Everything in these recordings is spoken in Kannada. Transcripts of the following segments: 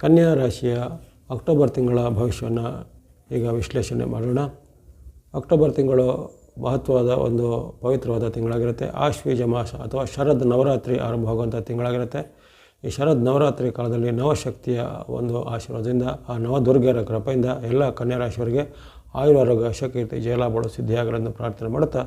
ಕನ್ಯಾ ರಾಶಿಯ ಅಕ್ಟೋಬರ್ ತಿಂಗಳ ಭವಿಷ್ಯವನ್ನು ಈಗ ವಿಶ್ಲೇಷಣೆ ಮಾಡೋಣ. ಅಕ್ಟೋಬರ್ ತಿಂಗಳು ಮಹತ್ವದ ಒಂದು ಪವಿತ್ರವಾದ ತಿಂಗಳಾಗಿರುತ್ತೆ. ಆಶ್ವೀಜ ಮಾಸ ಅಥವಾ ಶರದ್ ನವರಾತ್ರಿ ಆರಂಭವಾಗುವಂಥ ತಿಂಗಳಾಗಿರುತ್ತೆ. ಈ ಶರದ್ ನವರಾತ್ರಿ ಕಾಲದಲ್ಲಿ ನವಶಕ್ತಿಯ ಒಂದು ಆಶೀರ್ವಾದದಿಂದ, ಆ ನವದುರ್ಗೆಯರ ಕೃಪೆಯಿಂದ ಎಲ್ಲ ಕನ್ಯಾ ರಾಶಿಯವರಿಗೆ ಆಯುರಾರೋಗ್ಯ, ಶಕ್ತಿ ಜಯಲಾಭಗಳು ಸಿದ್ಧಿಯಾಗಲೆಂದು ಪ್ರಾರ್ಥನೆ ಮಾಡುತ್ತಾ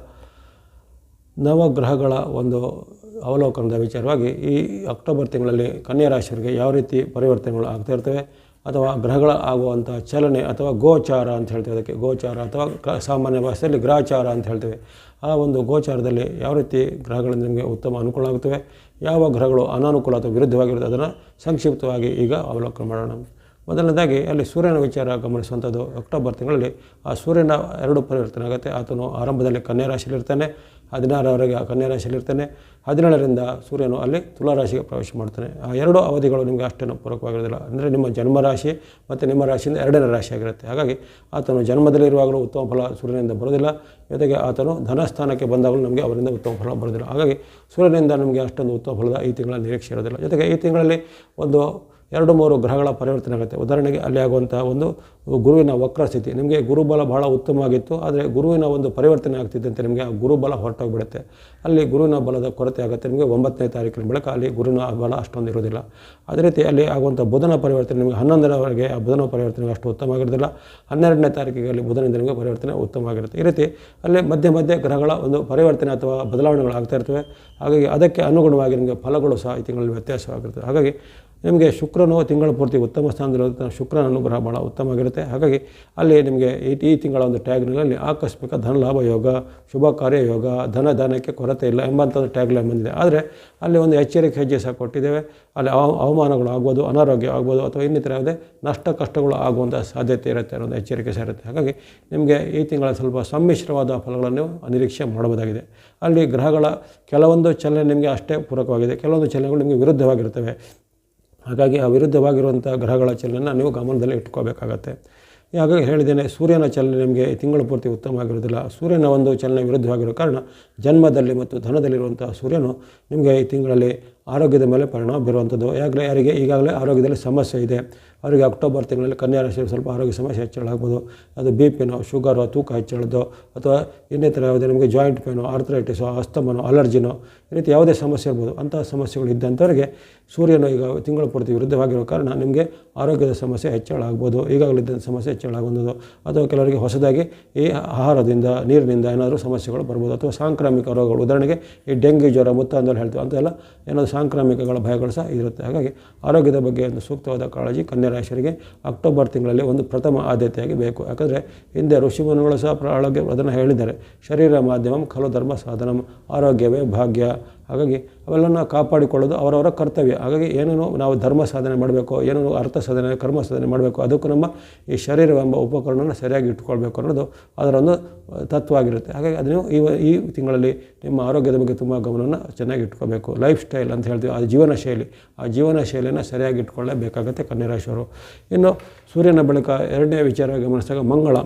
ನವಗ್ರಹಗಳ ಒಂದು ಅವಲೋಕನದ ವಿಚಾರವಾಗಿ ಈ ಅಕ್ಟೋಬರ್ ತಿಂಗಳಲ್ಲಿ ಕನ್ಯಾ ಯಾವ ರೀತಿ ಪರಿವರ್ತನೆಗಳು ಆಗ್ತಾ ಇರ್ತವೆ ಅಥವಾ ಗ್ರಹಗಳ ಆಗುವಂಥ ಚಲನೆ ಅಥವಾ ಗೋಚಾರ ಅಂತ ಹೇಳ್ತೇವೆ ಅದಕ್ಕೆ ಗೋಚಾರ ಅಥವಾ ಸಾಮಾನ್ಯ ಭಾಷೆಯಲ್ಲಿ ಗ್ರಹಚಾರ ಅಂತ ಹೇಳ್ತೇವೆ. ಆ ಒಂದು ಗೋಚಾರದಲ್ಲಿ ಯಾವ ರೀತಿ ಗ್ರಹಗಳಿಂದ ನಿಮಗೆ ಉತ್ತಮ ಅನುಕೂಲ ಆಗ್ತವೆ? ಯಾವ ಗ್ರಹಗಳು ಅನಾನುಕೂಲ ಅಥವಾ ವಿರುದ್ಧವಾಗಿರುತ್ತೆ? ಅದನ್ನು ಸಂಕ್ಷಿಪ್ತವಾಗಿ ಈಗ ಅವಲೋಕನ ಮಾಡೋಣ. ಮೊದಲನೇದಾಗಿ ಅಲ್ಲಿ ಸೂರ್ಯನ ವಿಚಾರ ಗಮನಿಸುವಂಥದ್ದು ಅಕ್ಟೋಬರ್ ತಿಂಗಳಲ್ಲಿ. ಆ ಸೂರ್ಯನ ಎರಡು ಪರಿವರ್ತನೆ ಆಗುತ್ತೆ. ಆತನು ಆರಂಭದಲ್ಲಿ ಕನ್ಯಾ ರಾಶಿಯಲ್ಲಿರ್ತಾನೆ, ಹದಿನಾರರವರೆಗೆ ಆ ಕನ್ಯಾ ಹದಿನೇಳರಿಂದ ಸೂರ್ಯನು ಅಲ್ಲಿ ತುಲಾರಾಶಿಗೆ ಪ್ರವೇಶ ಮಾಡ್ತಾನೆ. ಆ ಎರಡು ಅವಧಿಗಳು ನಿಮಗೆ ಅಷ್ಟೇನು ಪೂರಕವಾಗಿರೋದಿಲ್ಲ. ಅಂದರೆ ನಿಮ್ಮ ಜನ್ಮ ರಾಶಿ ಮತ್ತು ನಿಮ್ಮ ರಾಶಿಯಿಂದ ಎರಡನೇ ರಾಶಿ ಆಗಿರುತ್ತೆ. ಹಾಗಾಗಿ ಆತನು ಜನ್ಮದಲ್ಲಿರುವಾಗಲೂ ಉತ್ತಮ ಫಲ ಸೂರ್ಯನಿಂದ ಬರೋದಿಲ್ಲ ಜೊತೆಗೆ ಆತನು ಧನಸ್ಥಾನಕ್ಕೆ ಬಂದಾಗಲೂ ನಮಗೆ ಅವರಿಂದ ಉತ್ತಮ ಫಲ ಬರೋದಿಲ್ಲ ಹಾಗಾಗಿ ಸೂರ್ಯನಿಂದ ನಮಗೆ ಅಷ್ಟೊಂದು ಉತ್ತಮ ಫಲದ ಈ ತಿಂಗಳ ನಿರೀಕ್ಷೆ ಇರೋದಿಲ್ಲ. ಜೊತೆಗೆ ಈ ತಿಂಗಳಲ್ಲಿ ಒಂದು ಎರಡು ಮೂರು ಗ್ರಹಗಳ ಪರಿವರ್ತನೆ ಆಗುತ್ತೆ ಉದಾಹರಣೆಗೆ ಅಲ್ಲಿ ಆಗುವಂಥ ಒಂದು ಗುರುವಿನ ವಕ್ರ ಸ್ಥಿತಿ. ನಿಮಗೆ ಗುರುಬಲ ಬಹಳ ಉತ್ತಮವಾಗಿತ್ತು, ಆದರೆ ಗುರುವಿನ ಒಂದು ಪರಿವರ್ತನೆ ಆಗ್ತಿದ್ದಂತೆ ನಿಮಗೆ ಆ ಗುರುಬಲ ಹೊರಟೋಗ್ಬಿಡುತ್ತೆ. ಅಲ್ಲಿ ಗುರುವಿನ ಬಲದ ಕೊರತೆ ಆಗುತ್ತೆ. ನಿಮಗೆ ಒಂಬತ್ತನೇ ತಾರೀಕಿನ ಬಳಿಕ ಅಲ್ಲಿ ಗುರುವಿನ ಬಲ ಅಷ್ಟೊಂದು ಇರೋದಿಲ್ಲ ಅದೇ ರೀತಿ ಅಲ್ಲಿ ಆಗುವಂಥ ಬುಧನ ಪರಿವರ್ತನೆ ನಿಮಗೆ ಹನ್ನೊಂದರವರೆಗೆ ಆ ಬುಧನ ಪರಿವರ್ತನೆ ಅಷ್ಟು ಉತ್ತಮವಾಗಿರೋದಿಲ್ಲ ಹನ್ನೆರಡನೇ ತಾರೀಕಿಗೆ ಅಲ್ಲಿ ಬುಧನಿಂದ ನಿಮಗೆ ಪರಿವರ್ತನೆ ಉತ್ತಮವಾಗಿರುತ್ತೆ. ಈ ರೀತಿ ಅಲ್ಲಿ ಮಧ್ಯೆ ಮಧ್ಯೆ ಗ್ರಹಗಳ ಒಂದು ಪರಿವರ್ತನೆ ಅಥವಾ ಬದಲಾವಣೆಗಳು ಆಗ್ತಾ ಇರ್ತವೆ. ಹಾಗಾಗಿ ಅದಕ್ಕೆ ಅನುಗುಣವಾಗಿ ನಿಮಗೆ ಫಲಗಳು ಸಹ ಈ ತಿಂಗಳಲ್ಲಿ ವ್ಯತ್ಯಾಸವಾಗಿರ್ತದೆ ಹಾಗಾಗಿ ನಿಮಗೆ ಶುಕ್ರನು ತಿಂಗಳ ಪೂರ್ತಿ ಉತ್ತಮ ಸ್ಥಾನದಲ್ಲಿರುತ್ತೆ ಶುಕ್ರನ ಅನುಗ್ರಹ ಭಾಳ ಉತ್ತಮವಾಗಿರುತ್ತೆ ಹಾಗಾಗಿ ಅಲ್ಲಿ ನಿಮಗೆ ಈ ತಿಂಗಳ ಒಂದು ಟ್ಯಾಗ್ನಲ್ಲಿ ಆಕಸ್ಮಿಕ ಧನ ಲಾಭ ಯೋಗ, ಶುಭ ಕಾರ್ಯ ಯೋಗ, ಧನ ದಾನಕ್ಕೆ ಕೊರತೆ ಇಲ್ಲ ಎಂಬಂಥದ್ದು ಟ್ಯಾಗ್ಲೈನ್ ಬಂದಿದೆ. ಆದರೆ ಅಲ್ಲಿ ಒಂದು ಎಚ್ಚರಿಕೆ ಹೆಜ್ಜೆ ಸಹ ಕೊಟ್ಟಿದ್ದೇವೆ. ಅಲ್ಲಿ ಅವ- ಅವಮಾನಗಳು ಆಗ್ಬೋದು, ಅನಾರೋಗ್ಯ ಆಗ್ಬೋದು ಅಥವಾ ಇನ್ನಿತರ ಯಾವುದೇ ನಷ್ಟ ಕಷ್ಟಗಳು ಆಗುವಂಥ ಸಾಧ್ಯತೆ ಇರುತ್ತೆ ಅನ್ನೋದು ಒಂದು ಎಚ್ಚರಿಕೆ ಸಹ ಇರುತ್ತೆ. ಹಾಗಾಗಿ ನಿಮಗೆ ಈ ತಿಂಗಳ ಸ್ವಲ್ಪ ಸಮ್ಮಿಶ್ರವಾದ ಫಲಗಳನ್ನು ನಿರೀಕ್ಷೆ ಮಾಡಬಹುದಾಗಿದೆ. ಅಲ್ಲಿ ಗ್ರಹಗಳ ಕೆಲವೊಂದು ಚಲನೆ ನಿಮಗೆ ಅಷ್ಟೇ ಪೂರಕವಾಗಿದೆ. ಕೆಲವೊಂದು ಚಲನೆಗಳು ನಿಮಗೆ ವಿರುದ್ಧವಾಗಿರ್ತವೆ ಹಾಗಾಗಿ ಆ ವಿರುದ್ಧವಾಗಿರುವಂಥ ಗ್ರಹಗಳ ಚಲನೆಯನ್ನು ನೀವು ಗಮನದಲ್ಲಿ ಇಟ್ಕೋಬೇಕಾಗತ್ತೆ. ಹಾಗಾಗಿ ಹೇಳಿದ್ದೇನೆ, ಸೂರ್ಯನ ಚಲನೆ ನಿಮಗೆ ತಿಂಗಳ ಪೂರ್ತಿ ಉತ್ತಮವಾಗಿರೋದಿಲ್ಲ ಸೂರ್ಯನ ಒಂದು ಚಲನೆ ವಿರುದ್ಧವಾಗಿರೋ ಕಾರಣ ಜನ್ಮದಲ್ಲಿ ಮತ್ತು ಧನದಲ್ಲಿರುವಂಥ ಸೂರ್ಯನು ನಿಮಗೆ ಈ ತಿಂಗಳಲ್ಲಿ ಆರೋಗ್ಯದ ಮೇಲೆ ಪರಿಣಾಮ ಬೀರುವಂಥದ್ದು. ಯಾಕೆ ಯಾರಿಗೆ ಈಗಾಗಲೇ ಆರೋಗ್ಯದಲ್ಲಿ ಸಮಸ್ಯೆ ಇದೆ. ಅವರಿಗೆ ಅಕ್ಟೋಬರ್ ತಿಂಗಳಲ್ಲಿ ಕನ್ಯಾ ರಾಶಿಯಲ್ಲಿ ಸ್ವಲ್ಪ ಆರೋಗ್ಯ ಸಮಸ್ಯೆ ಹೆಚ್ಚಳಾಗ್ಬೋದು ಅದು ಬಿ ಪಿನೋ ಶುಗರೋ, ತೂಕ ಹೆಚ್ಚಳದ್ದು ಅಥವಾ ಇನ್ನಿತರ ಯಾವುದೇ ನಿಮಗೆ ಜಾಯಿಂಟ್ ಪೇನೋ, ಆರ್ಥ್ರೈಟಿಸೋ, ಅಸ್ತಮನೋ, ಅಲರ್ಜಿನೋ ರೀತಿ ಯಾವುದೇ ಸಮಸ್ಯೆ ಇರ್ಬೋದು, ಅಂತಹ ಸಮಸ್ಯೆಗಳು ಇದ್ದಂಥವ್ರಿಗೆ ಸೂರ್ಯನು ಈಗ ತಿಂಗಳ ಪೂರ್ತಿ ವಿರುದ್ಧವಾಗಿರೋ ಕಾರಣ ನಿಮಗೆ ಆರೋಗ್ಯದ ಸಮಸ್ಯೆ ಹೆಚ್ಚಳ ಆಗ್ಬೋದು ಈಗಾಗಲಿದ್ದಂಥ ಸಮಸ್ಯೆ ಹೆಚ್ಚಳ ಆಗುವಂಥದ್ದು ಅಥವಾ ಕೆಲವರಿಗೆ ಹೊಸದಾಗಿ ಈ ಆಹಾರದಿಂದ, ನೀರಿನಿಂದ ಏನಾದರೂ ಸಮಸ್ಯೆಗಳು ಬರ್ಬೋದು, ಅಥವಾ ಸಾಂಕ್ರಾಮಿಕ ರೋಗಗಳು, ಉದಾಹರಣೆಗೆ ಈ ಡೆಂಗ್ಯೂ ಜ್ವರ, ಮುತ್ತಂದಲ್ಲಿ ಹೇಳ್ತೀವಿ ಅಂತೆಲ್ಲ ಏನಾದರೂ ಸಾಂಕ್ರಾಮಿಕಗಳ ಭಯಗಳು ಸಹ ಇರುತ್ತೆ. ಹಾಗಾಗಿ ಆರೋಗ್ಯದ ಬಗ್ಗೆ ಒಂದು ಸೂಕ್ತವಾದ ಕಾಳಜಿ ಕನ್ಯಾ ಅಕ್ಟೋಬರ್ ತಿಂಗಳಲ್ಲಿ ಒಂದು ಪ್ರಥಮ ಆದ್ಯತೆಯಾಗಿ ಬೇಕು. ಯಾಕಂದರೆ ಹಿಂದೆ ಋಷಿಮುನಿಗಳು ಸಹ ಆರೋಗ್ಯ ಅದನ್ನು ಹೇಳಿದ್ದಾರೆ, ಶರೀರ ಮಾಧ್ಯಮ ಖಲು ಧರ್ಮ ಸಾಧನಂ, ಆರೋಗ್ಯವೇ ಭಾಗ್ಯ. ಹಾಗಾಗಿ ಅವೆಲ್ಲನ ಕಾಪಾಡಿಕೊಳ್ಳೋದು ಅವರವರ ಕರ್ತವ್ಯ. ಹಾಗಾಗಿ ಏನೇನು ನಾವು ಧರ್ಮ ಸಾಧನೆ ಮಾಡಬೇಕು, ಏನೇನು ಅರ್ಥ ಸಾಧನೆ, ಕರ್ಮ ಸಾಧನೆ ಮಾಡಬೇಕು, ಅದಕ್ಕೂ ನಮ್ಮ ಈ ಶರೀರವೆಂಬ ಉಪಕರಣನ ಸರಿಯಾಗಿ ಇಟ್ಕೊಳ್ಬೇಕು ಅನ್ನೋದು ಅದರ ಒಂದು ತತ್ವ ಆಗಿರುತ್ತೆ ಹಾಗಾಗಿ ಅದನ್ನು ಈ ಈ ತಿಂಗಳಲ್ಲಿ ನಿಮ್ಮ ಆರೋಗ್ಯದ ಬಗ್ಗೆ ತುಂಬ ಗಮನವನ್ನು ಚೆನ್ನಾಗಿ ಇಟ್ಕೋಬೇಕು. ಲೈಫ್ ಸ್ಟೈಲ್ ಅಂತ ಹೇಳ್ತೀವಿ, ಆ ಜೀವನ ಶೈಲಿ. ಆ ಜೀವನ ಶೈಲಿಯನ್ನು ಸರಿಯಾಗಿ ಇಟ್ಕೊಳ್ಳೇಬೇಕಾಗತ್ತೆ ಕನ್ಯರಾಶಿಯವರು. ಇನ್ನು ಸೂರ್ಯನ ಬಳಿಕ ಎರಡನೇ ವಿಚಾರ ಗಮನಿಸಿದಾಗ ಮಂಗಳ.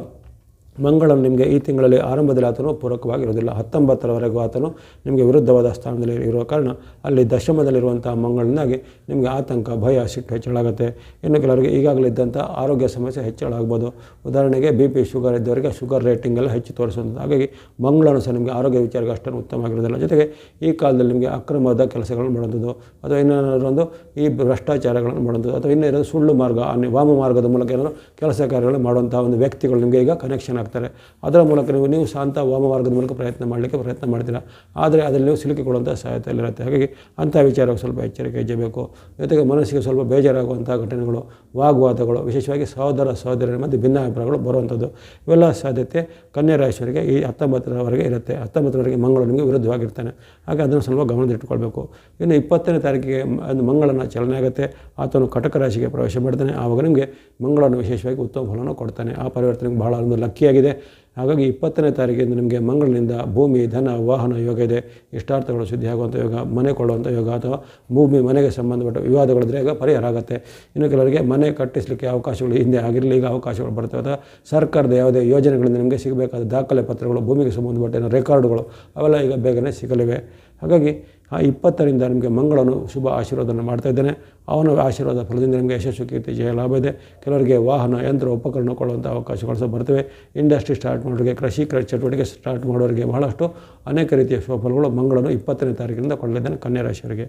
ಮಂಗಳನು ನಿಮಗೆ ಈ ತಿಂಗಳಲ್ಲಿ ಆರಂಭದಲ್ಲಿ ಆತನು ಪೂರಕವಾಗಿರೋದಿಲ್ಲ ಹತ್ತೊಂಬತ್ತರವರೆಗೂ ಆತನು ನಿಮಗೆ ವಿರುದ್ಧವಾದ ಸ್ಥಾನದಲ್ಲಿ ಇರುವ ಕಾರಣ ಅಲ್ಲಿ ದಶಮದಲ್ಲಿರುವಂಥ ಮಂಗಳನಾಗಿ ನಿಮಗೆ ಆತಂಕ, ಭಯ, ಸಿಟ್ಟು ಹೆಚ್ಚಳಾಗುತ್ತೆ. ಇನ್ನು ಕೆಲವರಿಗೆ ಈಗಾಗಲೇ ಇದ್ದಂಥ ಆರೋಗ್ಯ ಸಮಸ್ಯೆ ಹೆಚ್ಚಳ ಆಗ್ಬೋದು ಉದಾಹರಣೆಗೆ ಬಿ ಪಿ ಶುಗರ್ ಇದ್ದವರಿಗೆ ಶುಗರ್ ರೇಟಿಂಗ್ ಎಲ್ಲ ಹೆಚ್ಚು ತೋರಿಸುವಂಥದ್ದು. ಹಾಗಾಗಿ ಮಂಗಳನು ಸಹ ನಿಮಗೆ ಆರೋಗ್ಯ ವಿಚಾರಕ್ಕೆ ಅಷ್ಟೊಂದು ಉತ್ತಮವಾಗಿರೋದಿಲ್ಲ ಜೊತೆಗೆ ಈ ಕಾಲದಲ್ಲಿ ನಿಮಗೆ ಅಕ್ರಮವಾದ ಕೆಲಸಗಳನ್ನು ಮಾಡೋದು ಅಥವಾ ಇನ್ನೇನಾದರೂ ಒಂದು ಈ ಭ್ರಷ್ಟಾಚಾರಗಳನ್ನು ಮಾಡೋದು ಅಥವಾ ಇನ್ನೇನಾದರೂ ಸುಳ್ಳು ಮಾರ್ಗ ವಾಮ ಮಾರ್ಗದ ಮೂಲಕ ಏನಾದರೂ ಕೆಲಸ ಕಾರ್ಯಗಳನ್ನು ಮಾಡುವಂಥ ಒಂದು ವ್ಯಕ್ತಿಗಳು ನಿಮಗೆ ಈಗ ಕನೆಕ್ಷನ್ ಹಾಕ್ತಾರೆ ಅದರ ಮೂಲಕ ನೀವು ನೀವು ಶಾಂತ ವಾಮ ಮಾರ್ಗದ ಮೂಲಕ ಪ್ರಯತ್ನ ಮಾಡಲಿಕ್ಕೆ ಪ್ರಯತ್ನ ಮಾಡ್ತೀರಾ. ಆದರೆ ಅದರಲ್ಲಿ ನೀವು ಸಿಲುಕಿಕೊಳ್ಳುವಂಥ ಸಾಧ್ಯತೆಯಲ್ಲಿರುತ್ತೆ ಹಾಗಾಗಿ ಅಂಥ ವಿಚಾರಕ್ಕೆ ಸ್ವಲ್ಪ ಎಚ್ಚರಿಕೆ ಇಜ್ಜಬೇಕು ಜೊತೆಗೆ ಮನಸ್ಸಿಗೆ ಸ್ವಲ್ಪ ಬೇಜಾರಾಗುವಂಥ ಘಟನೆಗಳು, ವಾಗ್ವಾದಗಳು, ವಿಶೇಷವಾಗಿ ಸಹೋದರ, ಸಹೋದರಿಯರ ಮಧ್ಯೆ ಭಿನ್ನಾಭಿಪ್ರಾಯಗಳು ಬರುವಂಥದ್ದು. ಇವೆಲ್ಲ ಸಾಧ್ಯತೆ ಕನ್ಯಾ ರಾಶಿಯವರಿಗೆ ಈ ಹತ್ತೊಂಬತ್ತರವರೆಗೆ ಇರುತ್ತೆ. ಹತ್ತೊಂಬತ್ತರವರೆಗೆ ಮಂಗಳು ವಿರುದ್ಧವಾಗಿರ್ತಾನೆ. ಹಾಗೆ ಅದನ್ನು ಸ್ವಲ್ಪ ಗಮನದಲ್ಲಿಟ್ಟುಕೊಳ್ಬೇಕು ಇನ್ನು ಇಪ್ಪತ್ತನೇ ತಾರೀಕಿಗೆ ಅದು ಮಂಗಳನ ಚಲನೆ ಆಗುತ್ತೆ. ಆತನು ಕಟಕ ರಾಶಿಗೆ ಪ್ರವೇಶ ಮಾಡ್ತಾನೆ. ಆವಾಗ ನಿಮಗೆ ಮಂಗಳನು ವಿಶೇಷವಾಗಿ ಉತ್ತಮ ಫಲವನ್ನು ಕೊಡ್ತಾನೆ. ಆ ಪರಿವರ್ತನೆಗೆ ಬಹಳ ಒಂದು ಲಕ್ಕಿಯಾಗಿದೆ ಹಾಗಾಗಿ ಇಪ್ಪತ್ತನೇ ತಾರೀಕಿಂದ ನಿಮಗೆ ಮಂಗಳನಿಂದ ಭೂಮಿ, ಧನ, ವಾಹನ, ಯೋಗ ಇದೆ. ಇಷ್ಟಾರ್ಥಗಳು ಶುದ್ಧಿ ಆಗುವಂಥ ಯೋಗ, ಮನೆ ಕೊಡುವಂಥ ಯೋಗ ಅಥವಾ ಭೂಮಿ, ಮನೆಗೆ ಸಂಬಂಧಪಟ್ಟ ವಿವಾದಗಳಿದ್ರೆ ಈಗ ಪರಿಹಾರ ಆಗುತ್ತೆ. ಇನ್ನು ಕೆಲವರಿಗೆ ಮನೆ ಕಟ್ಟಿಸಲಿಕ್ಕೆ ಅವಕಾಶಗಳು ಹಿಂದೆ ಆಗಿರಲಿ, ಈಗ ಅವಕಾಶಗಳು ಬರ್ತವೆ ಅಥವಾ ಸರ್ಕಾರದ ಯಾವುದೇ ಯೋಜನೆಗಳಿಂದ ನಿಮಗೆ ಸಿಗಬೇಕಾದ ದಾಖಲೆ ಪತ್ರಗಳು, ಭೂಮಿಗೆ ಸಂಬಂಧಪಟ್ಟ ರೆಕಾರ್ಡುಗಳು ಅವೆಲ್ಲ ಈಗ ಬೇಗನೆ ಸಿಗಲಿವೆ. ಹಾಗಾಗಿ ಆ ಇಪ್ಪತ್ತರಿಂದ ನಿಮಗೆ ಮಂಗಳನು ಶುಭ ಆಶೀರ್ವಾದವನ್ನು ಮಾಡ್ತಾ ಇದ್ದೇನೆ. ಅವನ ಆಶೀರ್ವಾದ ಫಲದಿಂದ ನಿಮಗೆ ಯಶಸ್ಸು, ಕೀರ್ತಿ, ಜಯ, ಲಾಭ ಇದೆ. ಕೆಲವರಿಗೆ ವಾಹನ, ಯಂತ್ರ, ಉಪಕರಣ ಕೊಳ್ಳುವಂಥ ಅವಕಾಶಗಳು ಸಹ ಬರ್ತವೆ ಇಂಡಸ್ಟ್ರಿ ಸ್ಟಾರ್ಟ್ ಮಾಡೋರಿಗೆ, ಕೃಷಿ ಚಟುವಟಿಕೆ ಸ್ಟಾರ್ಟ್ ಮಾಡೋರಿಗೆ ಬಹಳಷ್ಟು ಅನೇಕ ರೀತಿಯ ಶುಭ ಫಲಗಳು ಮಂಗಳನು ಇಪ್ಪತ್ತನೇ ತಾರೀಕಿನಿಂದ ಕೊಡಲಿದ್ದಾನೆ ಕನ್ಯಾ ರಾಶಿಯವರಿಗೆ